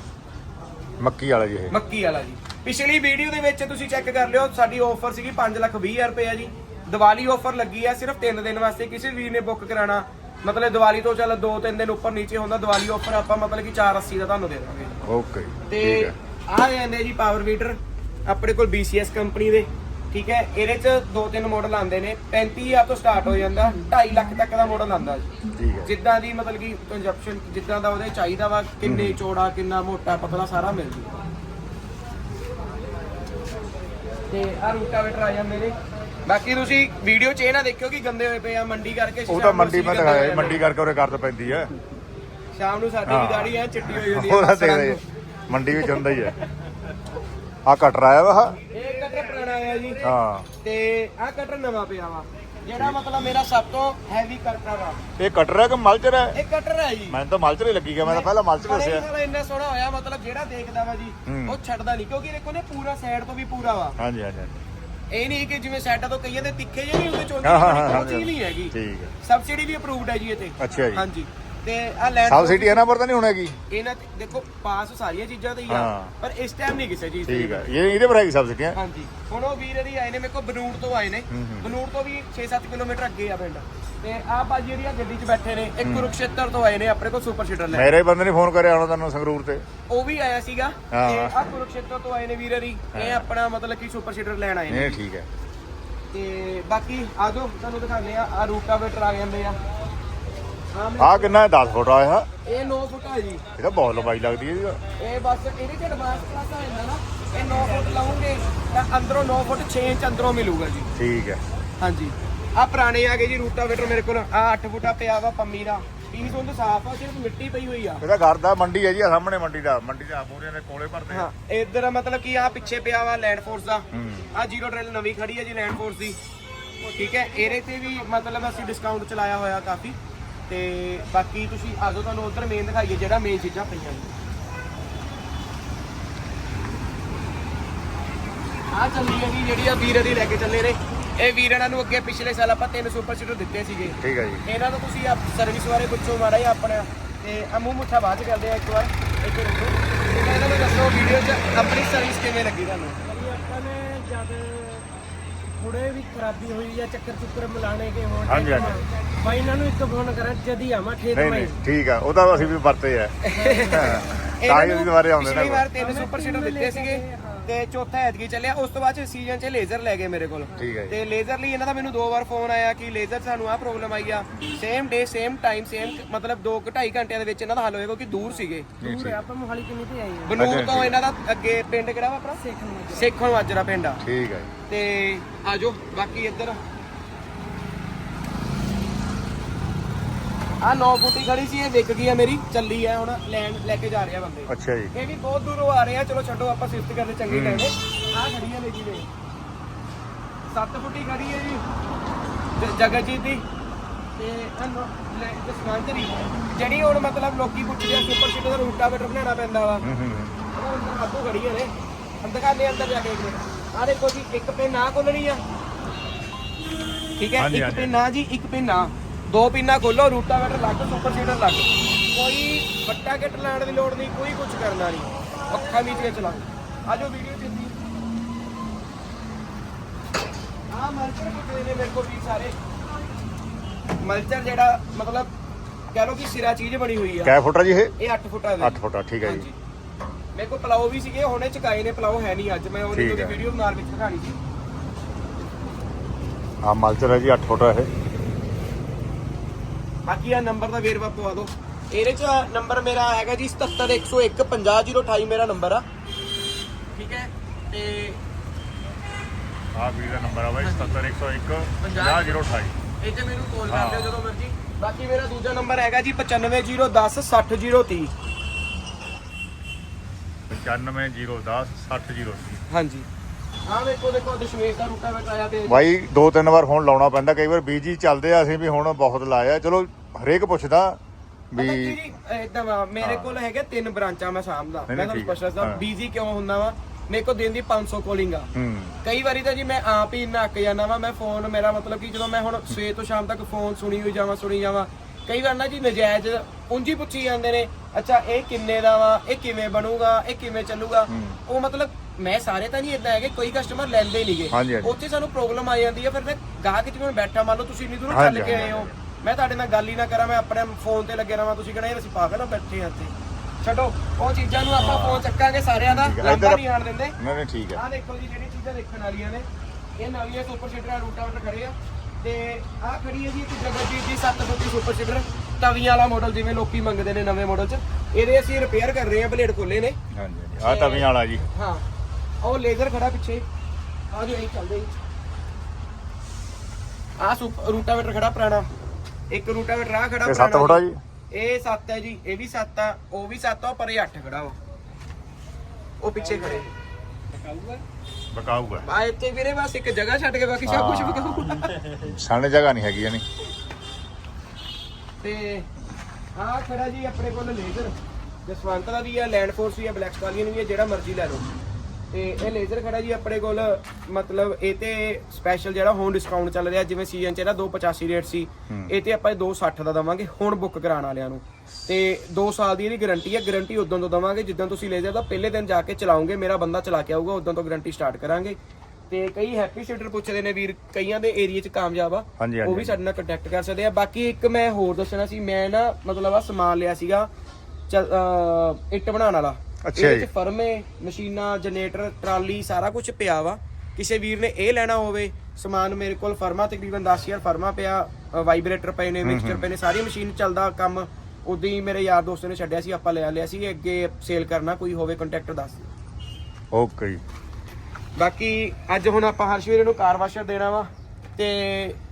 ਮੱਕੀ ਵਾਲਾ ਜੀ ਇਹ। ਮੱਕੀ ਵਾਲਾ ਜੀ। ਪਿਛਲੀ ਵੀਡੀਓ ਦੇ ਵਿੱਚ ਤੁਸੀਂ ਚੈੱਕ ਕਰ ਲਿਓ ਸਾਡੀ ਆਫਰ ਸੀਗੀ 5 ਲੱਖ 20 ਹਜ਼ਾਰ ਰੁਪਏ ਜੀ। ਦੀਵਾਲੀ ਆਫਰ ਲੱਗੀ ਆ ਸਿਰਫ 3 ਦਿਨ ਵਾਸਤੇ ਕਿਸੇ ਵੀਰ ਨੇ ਬੁੱਕ ਕਰਾਣਾ ਮਤਲਬ ਦੀਵਾਲੀ ਤੋਂ ਚੱਲ 2-3 ਦਿਨ ਉੱਪਰ ਨੀਚੇ ਹੁੰਦਾ ਦੀਵਾਲੀ ਆਫਰ ਆਪਾਂ ਮਤਲਬ ਕਿ 480 ਦਾ ਤੁਹਾਨੂੰ ਦੇ ਦਾਂਗੇ। ਓਕੇ ਤੇ ਆ ਜਾਂਦੇ ਜੀ ਪਾਵਰ ਵੀਟਰ ਆਪਣੇ ਕੋਲ BCS ਕੰਪਨੀ ਦੇ। ਠੀਕ ਹੈ ਇਹਦੇ ਚ ਦੋ ਤਿੰਨ ਮਾਡਲ ਆਉਂਦੇ ਨੇ 35000 ਤੋਂ ਸਟਾਰਟ ਹੋ ਜਾਂਦਾ 2.5 ਲੱਖ ਤੱਕ ਦਾ ਮਾਡਲ ਆਉਂਦਾ ਜੀ। ਠੀਕ ਹੈ। ਜਿੱਦਾਂ ਦੀ ਮਤਲਬ ਕਿ ਕੰਜਪਸ਼ਨ ਜਿੱਦਾਂ ਦਾ ਉਹਦੇ ਚਾਹੀਦਾ ਵਾ ਕਿੰਨੇ ਚੌੜਾ ਕਿੰਨਾ ਮੋਟਾ ਪਤਲਾ ਸਾਰਾ ਮਿਲ ਜੂ। ਤੇ ਆ ਰੂਟਾਵੇਟਰ ਆ ਜਾਂਦੇ ਨੇ। ਬਾਕੀ ਤੁਸੀਂ ਵੀਡੀਓ 'ਚ ਇਹ ਨਾ ਦੇਖਿਓ ਕਿ ਗੰਦੇ ਹੋਏ ਪਏ ਆ ਮੰਡੀ ਕਰਕੇ ਉਹ ਤਾਂ ਮੰਡੀ ਮੈਂ ਦਿਖਾਇਆ ਮੰਡੀ ਕਰਕੇ ਉਹਰੇ ਕਰਦ ਪੈਂਦੀ ਹੈ। ਸ਼ਾਮ ਨੂੰ ਸਾਡੀ। ਵੀ ਦਾੜੀ ਐ ਚਿੱਟੀ ਹੋਈ ਹੁੰਦੀ ਹੈ। ਮੰਡੀ ਵਿੱਚ ਹੁੰਦਾ ਹੀ ਹੈ। ਆ ਕਟਰ ਆਇਆ ਵਾ? ਇਹ ਆਇਆ ਜੀ। ਹਾਂ। ਤੇ ਆ ਕਟਰ ਨਵਾਂ ਪਿਆ ਵਾ। ਜਿਹੜਾ ਮਤਲਬ ਮੇਰਾ ਸਭ ਤੋਂ ਹੈਵੀ ਕਟਰ ਆ ਇਹ ਕਟਰ ਹੈ ਕਿ ਮਲਚਰ ਹੈ? ਇਹ ਕਟਰ ਹੈ ਜੀ। ਮੈਨੂੰ ਤਾਂ ਮਲਚਰ ਹੀ ਲੱਗੀ ਗਿਆ ਮੈਂ ਤਾਂ ਪਹਿਲਾਂ ਮਲਚਰ ਬੜਾ ਹੀ ਦੱਸਿਆ। ਸਾਲਾ ਇੰਨਾ ਸੋਹਣਾ ਹੋਇਆ ਮਤਲਬ ਜਿਹੜਾ ਦੇਖਦਾ ਵਾ ਜੀ ਹੂੰ। ਉਹ ਛੱਡਦਾ ਨਹੀਂ ਕਿਉਂਕਿ ਦੇਖੋ ਨੇ ਪੂਰਾ ਸਾਈਡ ਤੋਂ ਵੀ ਪੂਰਾ ਵਾ। ਹਾਂਜੀ ਹਾਂਜੀ ਹਾਂਜੀ। ਇਹ ਨਹੀਂ ਕਿ ਜਿਵੇਂ ਸਾਈਡਾਂ ਤੋਂ ਕਈਆਂ ਦੇ ਤਿੱਖੇ ਜਿਹੇ ਨਹੀਂ ਹੁੰਦੇ ਚੋਂਚੇ ਹਾਂ ਹਾਂ ਜਿਹੇ, ਹਾਂ ਉਹ ਚੀਜ਼ ਨਹੀਂ ਹੈਗੀ। ਠੀਕ ਹੈ। ਸਬਸਿਡੀ ਵੀ ਅਪਰੂਵਡ ਹੈ ਜੀ ਇਹ ਤੇ ਅੱਛਾ ਜੀ। ਹਾਂਜੀ। ਤੇ ਆ ਲੈਂਡ ਸਬਸਿਡੀ ਇਹਨਾਂ ਪਰ ਤਾਂ ਨਹੀਂ ਹੋਣੇਗੀ ਇਹਨਾਂ ਤੇ ਦੇਖੋ ਪਾਸ ਸਾਰੀਆਂ ਚੀਜ਼ਾਂ ਤੇ ਹੀ ਆ ਹਾਂ। ਪਰ ਇਸ ਟਾਈਮ ਨਹੀਂ ਕਿਸੇ ਚੀਜ਼ ਤੇ ਠੀਕ ਹੈ ਇਹ ਇਹਦੇ ਪਰ ਹੈਗੀ ਸਬਸਿਡੀਆਂ ਹਾਂਜੀ। ਹੁਣ ਉਹ ਵੀਰ ਇਹਦੀ ਆਏ ਨੇ ਮੇਰੇ ਕੋਲ ਬਨੂੜ ਤੋਂ ਆਏ ਨੇ। ਹੂੰ, ਹੂੰ। ਬਨੂੜ ਤੋਂ ਵੀ 6-7 ਕਿਲੋਮੀਟਰ ਅੱਗੇ ਆ ਪਿੰਡ। ਤੇ ਆ ਬਾਜੀ ਜਿਹੜੀ ਆ ਗੱਡੀ 'ਚ ਬੈਠੇ ਨੇ ਇੱਕ ਕੁਰੂਕਸ਼ੇਤਰ ਤੋਂ ਆਏ ਨੇ ਆਪਣੇ ਕੋਲ ਸੁਪਰ ਸੀਟਰ ਲੈ ਮੇਰੇ ਬੰਦੇ ਨੇ ਫੋਨ ਕਰਿਆ ਹੁਣ ਤੁਹਾਨੂੰ ਸੰਗਰੂਰ ਤੇ। ਉਹ ਵੀ ਆਇਆ ਸੀਗਾ। ਹਾਂ। ਤੇ ਆ ਕੁਰੂਕਸ਼ੇਤਰ ਤੋਂ ਆਏ ਨੇ ਵੀਰ ਹਰੀ ਇਹ ਆਪਣਾ ਮਤਲਬ ਕਿ ਸੁਪਰ ਸੀਟਰ ਲੈਣ ਆਏ ਨੇ। ਇਹ ਠੀਕ ਹੈ। ਤੇ ਬਾਕੀ ਆ ਜਾਓ ਤੁਹਾਨੂੰ ਦਿਖਾਉਂਦੇ ਆ ਆ ਰੂਟਾਵੇਟਰ ਆ ਜਾਂਦੇ ਆ। ਆ ਆ ਕਿੰਨਾ ਹੈ? 10 ਫੁੱਟ ਆਇਆ ਇਹ 9 ਫੁੱਟ ਆ ਜੀ। ਇਹ ਤਾਂ ਬਹੁਤ ਲੰਬਾਈ ਲੱਗਦੀ ਹੈ ਇਹ ਬਸ ਇਹਦੇ ਚ ਐਡਵਾਂਸ ਕਲਾਸ ਆ ਜਾਂਦਾ ਨਾ। ਇਹ 9 ਫੁੱਟ ਲਾਉਂਗੇ ਤਾਂ ਅੰਦਰੋਂ 9 ਫੁੱਟ 6 ਇੰਚ ਅੰਦਰੋਂ ਮਿਲੂਗਾ ਜੀ। ਠੀਕ ਹੈ। ਹਾਂਜੀ। ਆ ਪੁਰਾਣੇ ਆ ਗਏ ਜੀ ਰੂਟਾਵੇਟਰ ਮੇਰੇ ਕੋਲ। ਆ 8 ਫੁੱਟਾ ਪਿਆ ਵਾ ਪੰਮੀ ਦਾ। ਪੀਸ ਉਹਦੇ ਸਾਫ਼ ਆ ਸਿਰਫ ਮਿੱਟੀ ਪਈ ਹੋਈ ਆ। ਇਹਦਾ ਘਰ ਦਾ ਮੰਡੀ ਹੈ ਜੀ ਆ ਸਾਹਮਣੇ ਮੰਡੀ ਦਾ। ਮੰਡੀ ਦਾ ਪੂਰੇ ਦੇ ਕੋਲੇ ਭਰਦੇ ਆ। ਹਾਂ ਇਧਰ ਮਤਲਬ ਕਿ ਆ ਪਿੱਛੇ ਪਿਆ ਵਾ ਲੈਂਡ ਫੋਰਸ ਦਾ। ਆ ਜ਼ੀਰੋ ਡਰਿਲ ਨਵੀਂ ਖੜੀ ਹੈ ਜੀ ਲੈਂਡ ਫੋਰਸ ਦੀ। ਠੀਕ ਹੈ ਇਹਦੇ ਤੇ ਵੀ ਮਤਲਬ ਅਸੀਂ ਡਿਸਕਾਊਂਟ ਚਲਾਇਆ ਹੋਇਆ ਕਾਫੀ। ਤੇ ਬਾਕੀ ਤੁਸੀਂ ਆ ਜਾਓ ਤੁਹਾਨੂੰ ਉਧਰ ਮੇਨ ਦਿਖਾਈਏ ਜਿਹੜਾ ਮੇਨ ਚੀਜ਼ਾਂ ਪਈਆਂ ਨੇ। ਆ ਚੱਲੀ ਹੈ ਜੀ ਜਿਹੜੀ ਆ ਵੀਰ ਦੀ ਲੈ ਕੇ ਚੱਲੇ ਨੇ। ਇਹ ਵੀਰ ਇਹਨਾਂ ਨੂੰ ਅੱਗੇ ਪਿਛਲੇ ਸਾਲ ਆਪਾਂ ਤਿੰਨ ਸੁਪਰ ਸੀਟਰ ਦਿੱਤੇ ਸੀਗੇ। ਠੀਕ ਹੈ ਜੀ। ਇਹਨਾਂ ਨੂੰ ਤੁਸੀਂ ਸਰਵਿਸ ਬਾਰੇ ਪੁੱਛੋ ਮਾੜਾ ਹੀ ਆਪਣਾ। ਤੇ ਆ ਮੂੰਹ ਮੁੱਠਾ ਬਾਅਦ ਕਰਦੇ ਆ ਇੱਕ ਵਾਰ। ਇੱਥੇ ਰੁਕੋ। ਇਹਨਾਂ ਨੂੰ ਦੱਸੋ ਵੀਡੀਓ 'ਚ ਆਪਣੀ ਸਰਵਿਸ ਕਿਵੇਂ ਲੱਗੀ ਤੁਹਾਨੂੰ? ਆਪਾਂ ਥੋੜੇ ਵੀ ਖਰਾਬੀ ਹੋਈ ਜਾਂ ਚੱਕਰ ਚੁੱਕਰ ਮਿਲਾਣੇ ਕੇ ਹੋਣ ਹਾਂਜੀ, ਹਾਂਜੀ। ਭਾਈ ਇਹਨਾਂ ਨੂੰ ਇੱਕ ਫੋਨ ਕਰਾਂ ਜਦ ਹੀ ਆਵਾਂ ਖੇਤ ਨਹੀਂ ਮੈਂ ਨਹੀਂ ਠੀਕ ਆ ਉਹ ਤਾਂ ਅਸੀਂ ਵੀ ਵਰਤੇ ਆ। ਤਾਂ ਹੀ ਉਹਦੀ ਦੁਬਾਰੇ ਆਉਂਦੇ ਪਿਛਲੀ ਨੇ ਵਾਰ ਤਿੰਨ ਸੁਪਰ ਸੀਟਰ ਦਿੱਤੇ ਸੀਗੇ। ਤੇ ਚੌਥਾ ਐਤਕੀ ਚੱਲਿਆ ਉਸ ਤੋਂ ਬਾਅਦ ਚ ਸੀਜ਼ਨ 'ਚ ਲੇਜ਼ਰ ਲੈ ਗਏ ਮੇਰੇ ਕੋਲ। ਠੀਕ ਹੈ ਜੀ। ਤੇ ਲੇਜ਼ਰ ਲਈ ਇਹਨਾਂ ਦਾ ਮੈਨੂੰ ਦੋ ਵਾਰ ਫੋਨ ਆਇਆ ਕਿ ਲੇਜ਼ਰ ਸਾਨੂੰ ਆਹ ਪ੍ਰੋਬਲਮ ਆਈ ਆ। Same day same time same ਮਤਲਬ 2 2.5 ਘੰਟਿਆਂ ਦੇ ਵਿੱਚ ਇਹਨਾਂ ਦਾ ਹੱਲ ਹੋਏਗਾ ਕਿਉਂਕਿ ਦੂਰ ਸੀਗੇ। ਦੂਰ ਹੈ, ਆਪਾਂ ਮੋਹਾਲੀ ਕਿੰਨੀ ਤੇ ਆਏ ਹਾਂ। ਬਨੂਰ ਤੋਂ ਇਹਨਾਂ ਦਾ ਅੱਗੇ ਪਿੰਡ ਕਿਹੜਾ ਵਾ ਆਪਣਾ? ਸੇਖਣ ਵਾਜਰਾ ਪਿੰਡ ਆ। ਠੀਕ ਹੈ ਜੀ। ਤੇ ਆਜੋ ਬਾਕੀ ਇੱਧਰ ਆ 9 ਫੁੱਟੀ ਖੜੀ ਸੀ ਇਹ ਵਿਕ ਗਈ ਆ ਮੇਰੀ ਚੱਲੀ ਆ ਹੁਣ ਲੈਣ ਲੈ ਕੇ ਜਾ ਰਿਹਾ ਬੰਦੇ। ਅੱਛਾ ਜੀ। ਇਹ ਵੀ ਬਹੁਤ ਦੂਰੋਂ ਆ ਰਹੇ ਆ ਚਲੋ ਛੱਡੋ ਆਪਾਂ ਸਿਫਟ ਕਰਦੇ ਚੰਗੀ ਟਾਈਮ ਆ ਖੜੀ ਆ ਲੇਜੀ ਦੇ 7 ਫੁੱਟੀ ਖੜੀ ਹੈ ਜੀ ਜ- ਜਗਤਜੀਤ ਦੀ। ਤੇ ਅਨੋ ਲੈ ਦਸਵੰਤਰੀ ਜਿਹੜੀ ਹੁਣ ਮਤਲਬ ਲੋਕੀ ਪੁੱਛਦੇ ਆ ਸੁਪਰ ਸੀਟਰ ਦਾ ਰੂਟਾਵੇਟਰ ਬਣਾਉਣਾ ਪੈਂਦਾ ਵਾ। ਹੂੰ ਹੂੰ। ਉਹ ਅੰਦਰ ਖਾਤੂ ਖੜੀ ਹੈ ਨੇ। ਅੰਦਰ ਕਰ ਅੰਦਰ ਜਾ ਕੇ ਆ ਦੇਖੋ ਜੀ ਇੱਕ ਪਿੰਨ ਆ ਖੋਲਣੀ ਆ। ਠੀਕ ਹੈ ਇੱਕ। ਪਿੰਨ ਆ ਜੀ ਇੱਕ ਪਿੰਨ ਆ ਦੋ ਪਿੰਨਾ ਖੋਲੋ ਰੂਟਾਵੇਟਰ ਲੱਗ ਸੁਪਰ ਸੀਟਰ ਲੱਗ। ਕੋਈ ਵੱਟਾ ਕਿਟ ਲਾਉਣ ਦੀ ਲੋੜ ਨਹੀਂ ਕੋਈ ਕੁਝ ਕਰਨਾ ਨਹੀਂ ਅੱਖਾਂ ਮੀਚ ਕੇ ਚਲਾ। ਆਜੋ ਵੀਡੀਓ ਚੱਲਦੀ ਆ ਮਲਚਰ ਪੁੱਛਦੇ ਨੇ ਮੇਰੇ ਕੋਲ ਵੀ ਸਾਰੇ। ਮਲਚਰ ਜਿਹੜਾ ਮਤਲਬ ਕਹਿ ਲਓ ਕਿ ਸਿਰਾ ਚੀਜ਼ ਬਣੀ ਹੋਈ ਆ। ਕੈ ਫੁੱਟ ਜੀ ਇਹ? ਇਹ 8 ਫੁੱਟਾ ਦੇ। 8 ਫੁੱਟ ਆ, ਠੀਕ ਹੈ ਜੀ। ਮੇਰੇ ਕੋਲ ਪਲਾਓ ਵੀ ਸੀਗੇ ਹੁਣੇ ਚਕਾਏ ਨੇ ਪਲਾਓ ਹੈ ਨਹੀਂ ਅੱਜ। ਮੈਂ ਉਹਦੀ। ਵੀਡੀਓ ਨਾਲ ਵਿੱਚ ਦਿਖਾਣੀ ਸੀ। ਆ ਮਲਚਰ ਹੈ ਜੀ 8 ਫੁੱਟ ਇਹ। ਬਾਕੀ ਆ ਨੰਬਰ ਦਾ ਵੇਰਵਾ ਪਵਾ ਦਿਓ। ਇਹਦੇ ਚ ਨੰਬਰ ਮੇਰਾ ਹੈਗਾ ਜੀ 77101 50028 ਮੇਰਾ ਨੰਬਰ ਆ। ਠੀਕ ਹੈ? ਤੇ ਆ ਵੀਰ ਦਾ ਨੰਬਰ ਆ ਬਾਈ 77101 ਪੰਜਾਹ। 50028 ਇਹ ਤੇ ਮੈਨੂੰ ਕਾਲ। ਕਰ ਲਿਓ ਜਦੋਂ ਮਰਜ਼ੀ। ਬਾਕੀ ਮੇਰਾ ਦੂਜਾ ਨੰਬਰ ਹੈਗਾ ਜੀ 95010 60030 95010 60030 ਹਾਂਜੀ। ਹਾਂ ਵੇਖੋ ਦੇਖੋ ਦਸ਼ਮੇਸ਼ ਦਾ ਰੂਟਾ ਬਟਾਇਆ ਤੇ ਬਾਈ ਦੋ ਤਿੰਨ ਵਾਰ ਫੋਨ ਲਾਉਣਾ ਪੈਂਦਾ ਕਈ ਵਾਰ ਬੀਜੀ ਚੱਲਦੇ ਆ ਅਸੀਂ ਵੀ ਹੁਣ ਬਹੁਤ ਲਾਇਆ। ਚਲੋ ਹਰੇਕ ਪੁੱਛਦਾ ਪਤਾ ਕੀ ਵੀ ਜੀ ਇਦਾਂ ਵਾ ਮੇਰੇ ਕੋਲ ਹੈਗੇ ਤਿੰਨ ਬ੍ਰਾਂਚਾਂ ਮੈਂ ਸਾਂਭਦਾ। ਨਹੀਂ, ਮੈਂ ਤੁਹਾਨੂੰ ਠੀਕ ਹੈ। ਪੁੱਛਦਾ ਹਾਂ। ਬੀਜ਼ੀ ਕਿਉਂ ਹੁੰਦਾ ਵਾ? ਮੇਰੇ ਕੋਲ ਦਿਨ ਦੀ 500 ਕਾਲਿੰਗ ਆ। ਹੂੰ। ਕਈ ਵਾਰੀ ਤਾਂ ਜੀ ਮੈਂ ਆਪ ਹੀ ਨੱਕ ਜਾਂਦਾ ਵਾ ਮੈਂ ਫੋਨ ਮੇਰਾ ਮਤਲਬ ਕਿ ਜਦੋਂ ਮੈਂ ਹੁਣ ਸਵੇਰ ਤੋਂ ਸ਼ਾਮ ਤੱਕ ਫੋਨ ਸੁਣੀ ਹੋਈ ਜਾਵਾਂ ਸੁਣੀ ਜਾਵਾਂ ਕਈ ਵਾਰ ਨਾ ਜੀ ਨਜਾਇਜ਼ ਉਂਝੀ ਪੁੱਛੀ ਜਾਂਦੇ ਨੇ ਅੱਛਾ ਇਹ ਕਿੰਨੇ ਦਾ ਵਾ ਇਹ ਕਿਵੇਂ ਬਣੂਗਾ ਇਹ ਕਿਵੇਂ ਚੱਲੂਗਾ? ਉਹ ਮਤਲਬ ਮੈਂ ਸਾਰੇ ਤਾਂ ਨਹੀਂ ਇਦਾਂ ਹੈਗੇ ਕੋਈ ਕਸਟਮਰ ਲੈਂਦੇ ਨਹੀਂਗੇ ਹਾਂਜੀ, ਹਾਂਜੀ। ਉੱਥੇ ਸਾਨੂੰ ਪ੍ਰੋਬਲਮ ਆ ਜਾਂਦੀ ਹੈ ਫਿਰ ਮੈਂ ਗਾਹਕ ਮੈਂ ਬੈਠਾ ਮੰਨ ਲਓ ਤੁਸੀਂ ਇੰਨੀ ਦੂਰੋਂ ਹਾਂਜੀ, ਚੱਲ ਕੇ ਆਏ ਹਾਂਜੀ, ਹੋ ਮੈਂ ਤੁਹਾਡੇ ਨਾਲ ਗੱਲ ਹੀ ਨਾ ਕਰਾਂ ਮੈਂ ਆਪਣੇ ਫੋਨ ਤੇ ਲੱਗੇ ਰਹਾਂ ਤੁਸੀਂ ਇਹ ਅਸੀਂ ਪਾਗਲ ਆ ਬੈਠੇ ਆ ਇੱਥੇ। ਛੱਡੋ ਉਹ ਚੀਜ਼ਾਂ ਨੂੰ ਆਪਾਂ ਫੋਨ ਚੱਕਾਂਗੇ ਸਾਰਿਆਂ ਦਾ ਲੰਬਾ ਨਹੀਂ ਆਣ ਦਿੰਦੇ। ਨਹੀਂ ਨਹੀਂ ਠੀਕ ਹੈ। ਆਹ ਦੇਖੋ ਜੀ ਜਿਹੜੀ ਚੀਜ਼ਾਂ ਦੇਖਣ ਵਾਲੀਆਂ ਨੇ ਇਹ ਨਵੀਆਂ ਸੁਪਰ ਸੀਟਰਾਂ ਰੂਟਾਵਟਰ ਖੜੇ ਆ। ਤੇ ਆਹ ਖੜੀ ਹੈ ਜੀ ਇੱਕ ਜਗਤਜੀਤ ਦੀ 7 ਫੁੱਟੀ ਸੁਪਰ ਸੀਟਰ ਤਵੀਆਂ ਵਾਲਾ ਮਾਡਲ ਜਿਵੇਂ ਲੋਕੀ ਮੰਗਦੇ ਨੇ ਨਵੇਂ ਮਾਡਲ 'ਚ। ਇਹਦੇ ਅਸੀਂ ਰਿਪੇਅਰ ਕਰ ਰਹੇ ਆ ਬਲੇਡ ਖੋਲੇ ਨੇ। ਹਾਂਜੀ ਆ ਤਵੀਆਂ ਵਾਲਾ ਜੀ। ਹਾਂ ਉਹ ਲੇਜ਼ਰ ਖੜਾ ਪਿੱਛੇ। ਆ ਜੋ ਇਹ ਚੱਲਦੇ ਆ ਰੂਟਾਵੇਟਰ ਖੜਾ ਪੁਰਾਣਾ। ਇੱਕ ਰੂਟਾਵੇਟਰ ਆ ਖੜਾ ਇਹ 7 ਫੁੱਟ ਆ ਜੀ। ਇਹ 7 ਹੈ ਜੀ ਇਹ ਵੀ 7 ਆ ਉਹ ਵੀ 7 ਆ ਪਰ ਇਹ 8 ਖੜਾ ਵਾ। ਉਹ ਪਿੱਛੇ ਖੜੇ ਬਕਾਊ ਹੈ ਆ ਇੱਥੇ ਵੀਰੇ ਬਸ ਇੱਕ ਜਗ੍ਹਾ ਛੱਡ ਕੇ ਬਾਕੀ ਸਭ ਕੁਝ ਵਿਕਾਊਗਾ ਸਾਨੇ ਜਗ੍ਹਾ ਨਹੀਂ ਹੈਗੀ ਜਾਨੀ ਤੇ ਆਹ ਖੜਾ ਜੀ ਆਪਣੇ ਕੋਲ ਲੇਜ਼ਰ। ਜਸਵੰਤ ਦਾ ਵੀ ਹੈ ਲੈਂਡ ਫੋਰਸ ਵੀ ਹੈ ਬਲੈਕ ਸਟਾਲੀਅਨ ਵੀ ਹੈ ਜਿਹੜਾ ਮਰਜ਼ੀ ਲੈ ਲਓ। ਤੇ ਇਹ ਲੇਜ਼ਰ ਖੜਾ ਜੀ ਆਪਣੇ ਕੋਲ ਮਤਲਬ ਇਹ ਤੇ ਸਪੈਸ਼ਲ ਜਿਹੜਾ ਹੁਣ ਡਿਸਕਾਊਂਟ ਚੱਲ ਰਿਹਾ ਜਿਵੇਂ ਸੀਜ਼ਨ ਚ ਇਹਦਾ 285 ਰੇਟ ਸੀ ਇਹ ਤੇ ਆਪਾਂ 260 ਦਾ ਦਵਾਂਗੇ ਹੁਣ ਬੁੱਕ ਕਰਾਉਣ ਵਾਲਿਆਂ ਨੂੰ। ਤੇ 2 ਸਾਲ ਦੀ ਇਹਦੀ ਗਾਰੰਟੀ ਹੈ ਗਾਰੰਟੀ ਉਦੋਂ ਤੋਂ ਦਵਾਂਗੇ ਜਿੱਦਾਂ ਤੁਸੀਂ ਲੇਜ਼ਰ ਦਾ ਪਹਿਲੇ ਦਿਨ ਜਾ ਕੇ ਚਲਾਓਗੇ ਮੇਰਾ ਬੰਦਾ ਚਲਾ ਕੇ ਆਊਗਾ ਉਦੋਂ ਤੋਂ ਗਾਰੰਟੀ ਸਟਾਰਟ ਕਰਾਂਗੇ। ਤੇ ਕਈ ਹੈਪੀ ਸ਼ੀਟਰ ਪੁੱਛਦੇ ਨੇ ਵੀਰ ਕਈਆਂ ਦੇ ਏਰੀਆ 'ਚ ਕਾਮਯਾਬ ਆ ਉਹ ਵੀ। ਸਾਡੇ ਨਾਲ ਕੰਟੈਕਟ ਕਰ ਸਕਦੇ ਆ। ਬਾਕੀ ਇੱਕ ਮੈਂ ਹੋਰ ਦੱਸਣਾ ਸੀ ਮੈਂ ਨਾ ਮਤਲਬ ਆ ਸਮਾਨ ਲਿਆ ਸੀਗਾ ਇੱਟ ਬਣਾਉਣ ਵਾਲਾ। ਅੱਛਾ ਜੀ। ਫਰਮੇ ਮਸ਼ੀਨਾਂ ਜਨਰੇਟਰ ਟਰਾਲੀ ਸਾਰਾ ਕੁਝ ਪਿਆ ਵਾ। ਕਿਸੇ ਵੀਰ ਨੇ ਇਹ ਲੈਣਾ ਹੋਵੇ ਸਮਾਨ ਮੇਰੇ ਕੋਲ ਫਰਮਾ ਤਕਰੀਬਨ 10000 ਫਰਮਾ ਪਿਆ ਵਾਈਬ੍ਰੇਟਰ ਪਏ ਨੇ ਮਿਕਸਚਰ ਪਏ ਨੇ ਸਾਰੀ ਮਸ਼ੀਨ ਚੱਲਦਾ ਕੰਮ। ਉਦੋਂ ਹੀ ਮੇਰੇ ਯਾਰ ਦੋਸਤ ਨੇ ਛੱਡਿਆ ਸੀ ਆਪਾਂ ਲੈ ਲਿਆ ਸੀ ਅੱਗੇ ਸੇਲ ਕਰਨਾ ਕੋਈ ਹੋਵੇ ਕੰਟੈਕਟ ਦੱਸ। ਓਕੇ ਜੀ। ਬਾਕੀ ਅੱਜ ਹੁਣ ਆਪਾਂ ਹਰਸ਼ਵੀਰ ਨੂੰ ਕਾਰ ਵਾਸ਼ਰ ਦੇਣਾ ਵਾ ਤੇ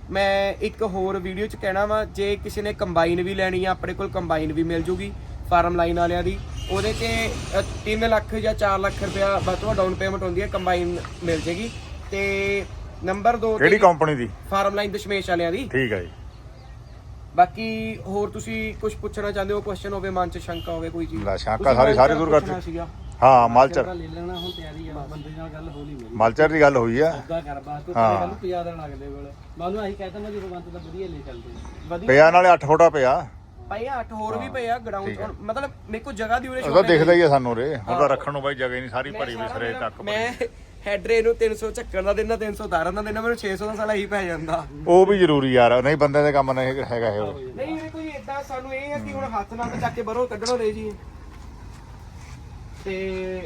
ਮੈਂ ਇੱਕ ਹੋਰ ਵੀਡੀਓ ਚ ਕਹਿਣਾ ਵਾ ਜੇ ਕਿਸੇ ਨੇ ਕੰਬਾਈਨ ਵੀ ਲੈਣੀ ਆ ਆਪਣੇ ਕੋਲ ਕੰਬਾਈਨ ਵੀ ਮਿਲ ਜੂਗੀ ਫਾਰਮ ਲਾਈਨ ਵਾਲਿਆਂ ਦੀ। ਉਹਦੇ ਤੇ 3 ਲੱਖ ਜਾਂ 4 ਲੱਖ ਰੁਪਇਆ ਵੱਧ ਤੋਂ ਡਾਊਨ ਪੇਮੈਂਟ ਹੁੰਦੀ ਹੈ ਕੰਬਾਈਨ ਮਿਲ ਜੇਗੀ। ਤੇ ਨੰਬਰ 2 ਕਿਹੜੀ ਕੰਪਨੀ ਦੀ? ਫਾਰਮ ਲਾਈਨ ਦਸ਼ਮੇਸ਼ ਵਾਲਿਆਂ ਦੀ। ਠੀਕ ਹੈ ਜੀ। ਬਾਕੀ ਹੋਰ ਤੁਸੀਂ ਕੁਝ ਪੁੱਛਣਾ ਚਾਹੁੰਦੇ ਹੋ ਕੁਐਸਚਨ ਹੋਵੇ ਮਨ ਚ ਸ਼ੰਕਾ ਹੋਵੇ ਕੋਈ ਚੀਜ਼। ਲੈ, ਸ਼ੰਕਾ ਸਾਰੀ- ਸਾਰੀ ਦੂਰ ਕਰ ਪੁੱਛਣਾ ਦਿੱਤੀ। ਸੀਗਾ। ਹਾਂ ਮਲਚਰ। ਲੈ ਲੈਣਾ ਹੁਣ ਤਿਆਰੀ ਆ ਬੰਦੇ ਨਾਲ ਗੱਲ ਹੋ ਲਈ ਮੇਰੀ। ਮਲਚਰ ਦੀ ਗੱਲ ਹੋਈ ਆ। ਉਹਦਾ ਕਰ ਬਾਤ ਤੋਂ ਕੱਲ ਪਿਆ ਦੇਣ ਲੱਗਦੇ ਕੋਲ ਮੈਂ ਉਹਨੂੰ ਆਹੀ ਕਹਿਤਾ ਮੈਂ ਜਦੋਂ ਬੰਦ ਦਾ ਵਧੀਆ ਲੈ ਚੱਲਦੇ ਵਧੀਆ। ਪਿਆ ਨਾਲੇ 8 ਫੁੱਟਾ ਪਿਆ। ਭਾਈ ਅੱਠ ਹੋਰ ਵੀ ਪਏ ਆ ਗਰਾਊਂਡ ਮਤਲਬ ਮੇਰੇ ਕੋਲ ਜਗ੍ਹਾ ਦੀ ਉਰੇ ਉਹਦਾ shortage ਦਿਖਦਾ ਹੀ ਆ ਸਾਨੂੰ ਰੇ ਹੁਣ ਤਾਂ ਰੱਖਣ ਨੂੰ ਬਾਈ ਜਗ੍ਹਾ ਹੀ ਨਹੀਂ ਸਾਰੀ ਭਰੀ ਵੀ ਸਰੇ ਤੱਕ ਮੈਂ ਹੈਡਰੇ ਨੂੰ 300 ਚੱਕਣ ਦਾ ਦਿੰਦਾ 300 ਤਾਰਨ ਦਾ ਦਿੰਦਾ ਮੈਨੂੰ 600 ਦਾ ਸਾਲਾ ਹੀ ਪੈ ਜਾਂਦਾ। ਉਹ ਵੀ ਜ਼ਰੂਰੀ ਯਾਰ ਨਹੀਂ ਬੰਦੇ ਦੇ ਕੰਮ ਨਹੀਂ ਹੈਗਾ ਇਹ। ਉਹ। ਨਹੀਂ ਇਹ ਕੋਈ ਇਦਾਂ ਸਾਨੂੰ ਇਹ ਹੈ ਕਿ ਹੁਣ ਹੱਥ ਨਾਲ ਤਾਂ ਚੱਕ ਕੇ ਬਰੋ ਕੱਢਣੋਂ ਲੈ ਜੀ। ਤੇ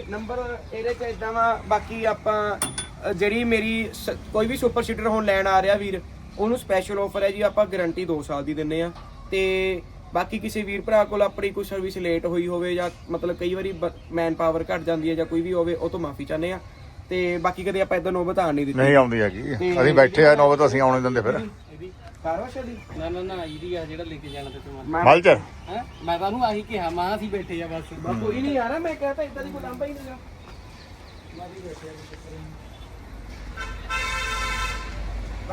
ਨੰਬਰ ਇਹਦੇ ਚ ਇਦਾਂ ਵਾ ਬਾਕੀ ਆਪਾਂ ਜਿਹੜੀ ਮੇਰੀ ਕੋਈ ਵੀ ਸੁਪਰ ਸੀਟਰ ਹੁਣ ਲੈਣ ਆ ਰਿਹਾ ਵੀਰ ਉਹਨੂੰ ਸਪੈਸ਼ਲ ਆਫਰ ਹੈ ਜੀ ਆਪਾਂ ਗਾਰੰਟੀ 2 ਸਾਲ ਦੀ ਦਿੰਨੇ ਆ। ਤੇ ਬਾਕੀ ਕਿਸੇ ਵੀਰ ਭਰਾ ਕੋਲ ਆਪਣੀ ਕੋਈ ਸਰਵਿਸ ਲੇਟ ਹੋਈ ਹੋਵੇ ਜਾਂ ਮਤਲਬ ਕਈ ਵਾਰੀ ਮੈਨ ਪਾਵਰ ਘਟ ਜਾਂਦੀ ਹੈ ਜਾਂ ਕੋਈ ਵੀ ਹੋਵੇ ਉਹ ਤੋਂ ਮਾਫੀ ਚਾਹੁੰਦੇ ਆ ਤੇ ਬਾਕੀ ਕਦੇ ਆਪਾਂ ਇਦਾਂ ਨੋਬਤ ਆਣ ਨਹੀਂ ਦਿੱਤੀ। ਨਹੀਂ ਆਉਂਦੀ ਹੈਗੀ। ਅਸੀਂ ਬੈਠੇ ਆ ਨੌਬਤ ਅਸੀਂ ਆਉਣੇ ਦਿੰਦੇ ਫਿਰ। ਇਹਦੀ ਕਾਰਵਾਸ਼ ਦੀ ਨਾ ਨਾ ਨਾ ਇਹਦੀ ਆ ਜਿਹੜਾ ਲੈ ਕੇ ਜਾਣਾ ਤੇ ਸਮਾਨ। ਮੈਂ ਮਲਚ ਹੈ? ਮੈਂ ਤੁਹਾਨੂੰ ਆਹੀ ਕਿਹਾ ਮਾਂ ਅਸੀਂ ਬੈਠੇ ਆ ਬਸ। ਬਸ ਕੋਈ ਨਹੀਂ ਯਾਰ ਮੈਂ ਕਹਤਾ ਇਦਾਂ ਦੀ ਕੋਈ ਲੰਬਾ ਹੀ ਨਹੀਂਗਾ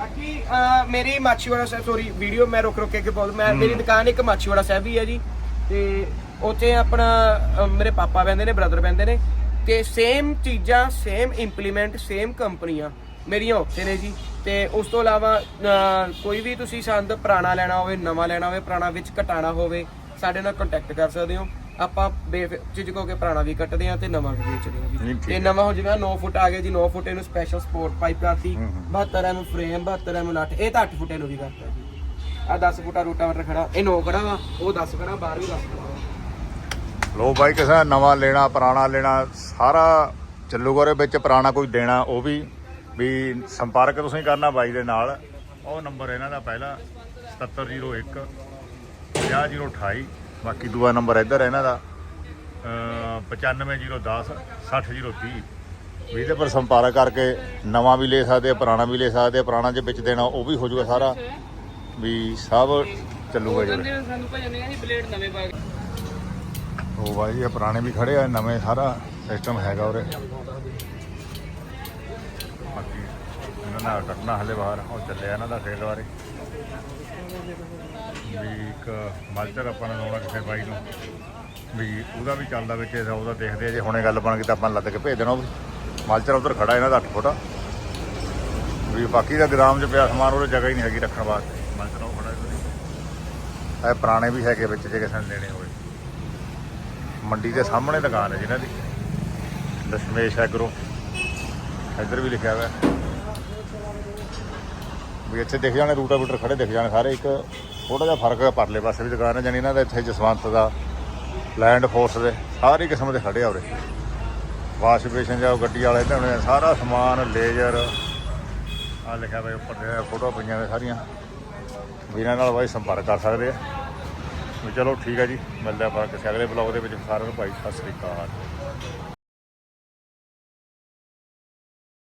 ਬਾਕੀ ਮੇਰੀ ਮਾਛੀਵਾੜਾ ਸਾਹਿਬ ਸੋਰੀ ਵੀਡੀਓ ਮੈਂ ਰੁਕ ਰੁਕ ਕੇ ਬੋਲ ਮੈਂ ਮੇਰੀ ਦੁਕਾਨ ਇੱਕ ਮਾਛੀਵਾੜਾ ਸਾਹਿਬ ਹੀ ਹੈ ਜੀ। ਤੇ ਉੱਥੇ ਆਪਣਾ ਮੇਰੇ ਪਾਪਾ ਬੈੰਦੇ ਨੇ ਬ੍ਰਦਰ ਬੈੰਦੇ ਨੇ। ਤੇ ਸੇਮ ਚੀਜ਼ਾਂ ਸੇਮ ਇੰਪਲੀਮੈਂਟ ਸੇਮ ਕੰਪਨੀਆਂ ਮੇਰੀਆਂ ਉੱਥੇ ਨੇ ਜੀ। ਤੇ ਉਸ ਤੋਂ ਇਲਾਵਾ ਕੋਈ ਵੀ ਤੁਸੀਂ ਸੰਦ ਪੁਰਾਣਾ ਲੈਣਾ ਹੋਵੇ ਨਵਾਂ ਲੈਣਾ ਹੋਵੇ ਪੁਰਾਣਾ ਵਿੱਚ ਘਟਾਣਾ ਹੋਵੇ ਸਾਡੇ ਨਾਲ ਕੰਟੈਕਟ ਕਰ ਸਕਦੇ ਹੋ। ਆਪਾਂ ਹੋ ਕੇ ਪੁਰਾਣਾ ਵੀ ਕੱਟਦੇ ਆ ਤੇ ਨਵਾਂ ਵੀ ਵੇਚਦੇ ਆ ਜੀ ਤੇ। ਨਵਾਂ ਹੋ ਜਿਵੇਂ 9 ਫੁੱਟ ਆ ਗਿਆ ਜੀ 9 ਫੁੱਟ ਇਹਨੂੰ ਸਪੈਸ਼ਲ ਸਪੋਰਟ ਪਾਈਪ ਕਰਤੀ ਹੂੰ, ਹੂੰ। 72 ਐਮ ਫਰੇਮ 72 ਐਮ ਨਟ ਇਹ ਤਾਂ 8 ਫੁੱਟ ਇਹਨੂੰ ਵੀ ਕਰਤਾ ਜੀ ਆ 10 ਫੁੱਟਾ ਰੂਟਾਵਟਰ ਖੜਾ ਇਹ 9 ਖੜਾ ਵਾ ਉਹ 10 ਖੜਾ ਬਾਹਰ ਵੀ 10 ਖੜਾ ਵਾ। ਲੋ ਬਾਈ ਕਿਸੇ ਨਵਾਂ ਲੈਣਾ ਪੁਰਾਣਾ ਲੈਣਾ ਸਾਰਾ ਚੱਲੂਗਾ ਉਹਦੇ ਵਿੱਚ ਪੁਰਾਣਾ ਕੋਈ ਦੇਣਾ ਉਹ ਵੀ ਵੀ ਸੰਪਰਕ ਤੁਸੀਂ ਕਰਨਾ ਬਾਈ ਦੇ ਨਾਲ ਉਹ ਨੰਬਰ ਇਹਨਾਂ ਦਾ ਪਹਿਲਾ 7701 50028 ਬਾਕੀ ਦੂਆ ਨੰਬਰ ਇੱਧਰ ਹੈ ਇਹਨਾਂ ਦਾ। ਅਹ 95010 60030 ਵੀ ਇਹਦੇ ਪਰ ਸੰਪਰਕ ਕਰਕੇ ਨਵਾਂ ਵੀ ਲੈ ਸਕਦੇ ਆ ਪੁਰਾਣਾ ਵੀ ਲੈ ਸਕਦੇ ਆ ਪੁਰਾਣਾ ਜੇ ਵਿੱਚ ਦੇਣਾ ਉਹ ਵੀ ਹੋ ਜਾਊਗਾ ਸਾਰਾ। ਵੀ ਸਭ ਚੱਲੂਗਾ ਜਿਹੜੇ। ਸਾਨੂੰ ਭਜਨ ਨੇ ਅਸੀਂ ਬਲੇਡ ਨਵੇਂ ਪਾ ਉਹ ਬਾਈ ਇਹ ਪੁਰਾਣੇ ਵੀ ਖੜੇ ਆ ਨਵੇਂ ਸਾਰਾ ਸਿਸਟਮ ਹੈਗਾ ਉਰੇ। ਬਾਕੀ ਇਹਨਾਂ ਨਾਲ ਕੱਟਣਾ ਹਲੇ ਬਾਹਰ ਉਹ ਚੱਲਿਆ ਇਹਨਾਂ ਦਾ ਸੇਲ ਬਾਰੇ। ਵੀ ਇੱਕ ਮਲਚਰ ਆਪਾਂ ਨੇ ਲਾਉਣਾ ਕਿਸੇ ਬਾਈ ਨੂੰ। ਵੀ ਉਹਦਾ ਵੀ ਚੱਲਦਾ ਵਿੱਚ, ਇਹਦਾ ਉਹਦਾ ਦੇਖਦੇ ਆ, ਜੇ ਹੁਣੇ ਗੱਲ ਬਣ ਗਈ ਤਾਂ ਆਪਾਂ ਲੱਦ ਕੇ ਭੇਜ ਦੇਣਾ ਉਹ ਵੀ। ਮਲਚਰ ਉਧਰ ਖੜਾ ਇਹਨਾਂ ਦਾ 8 ਫੁੱਟ। ਵੀ ਬਾਕੀ ਦਾ ਗ੍ਰਾਮ 'ਚ ਪਿਆ ਸਮਾਨ, ਉਹਦੇ ਜਗ੍ਹਾ ਹੀ ਨਹੀਂ ਹੈਗੀ ਰੱਖਣ ਵਾਸਤੇ। ਮਲਚਰ ਉਹ ਖੜਾ ਇਹਦੇ ਇਹ ਪੁਰਾਣੇ ਵੀ ਹੈਗੇ ਵਿੱਚ, ਜੇ ਕਿਸੇ ਨੇ ਲੈਣੇ ਹੋਵੇ ਮੰਡੀ ਦੇ ਸਾਹਮਣੇ ਦੁਕਾਨ ਹੈ ਜਿਹਨਾਂ ਦੀ। ਦਸ਼ਮੇਸ਼ ਐਗਰੋ। ਇੱਧਰ ਵੀ ਲਿਖਿਆ ਹੋਇਆ। ਵੀ ਇੱਥੇ ਦਿਖ ਜਾਣੇ ਰੂਟਾ ਬੂਟਰ ਖੜੇ, ਦਿਖ ਜਾਣੇ ਸਾਰੇ ਇੱਕ ਥੋੜਾ ਜਿਹਾ ਫ਼ਰਕ ਹੈ ਪਰਲੇ ਪਾਸੇ ਵੀ ਦੁਕਾਨ ਹੈ ਜਾਨੀ ਇਹਨਾਂ ਦਾ ਇੱਥੇ ਜਸਵੰਤ ਦਾ ਲੈਂਡ ਫੋਰਸ ਦੇ, ਸਾਰੀ ਕਿਸਮ ਦੇ ਖੜੇ ਆ ਉਰੇ। ਵਾਸ਼ ਬੇਸ਼ਨ ਜਾਂ ਗੱਡੀ ਵਾਲੇ ਇੱਧਰ ਸਾਰਾ ਸਮਾਨ ਲੇਜ਼ਰ ਆ ਲਿਖਿਆ ਹੋਇਆ ਉੱਪਰ ਤੇ, ਫੋਟੋ ਪਈਆਂ ਨੇ ਸਾਰੀਆਂ। ਵੀ ਇਹਨਾਂ ਨਾਲ ਬਾਈ ਸੰਪਰਕ ਕਰ ਸਕਦੇ ਆ। ਵੀ ਚਲੋ ਠੀਕ ਹੈ ਜੀ, ਮਿਲਦੇ ਆਪਾਂ ਕਿਸੇ ਅਗਲੇ ਬਲੌਗ ਦੇ ਵਿੱਚ। ਸਾਰਿਆਂ ਨੂੰ ਭਾਈ, ਸਤਿ ਸ੍ਰੀ ਅਕਾਲ।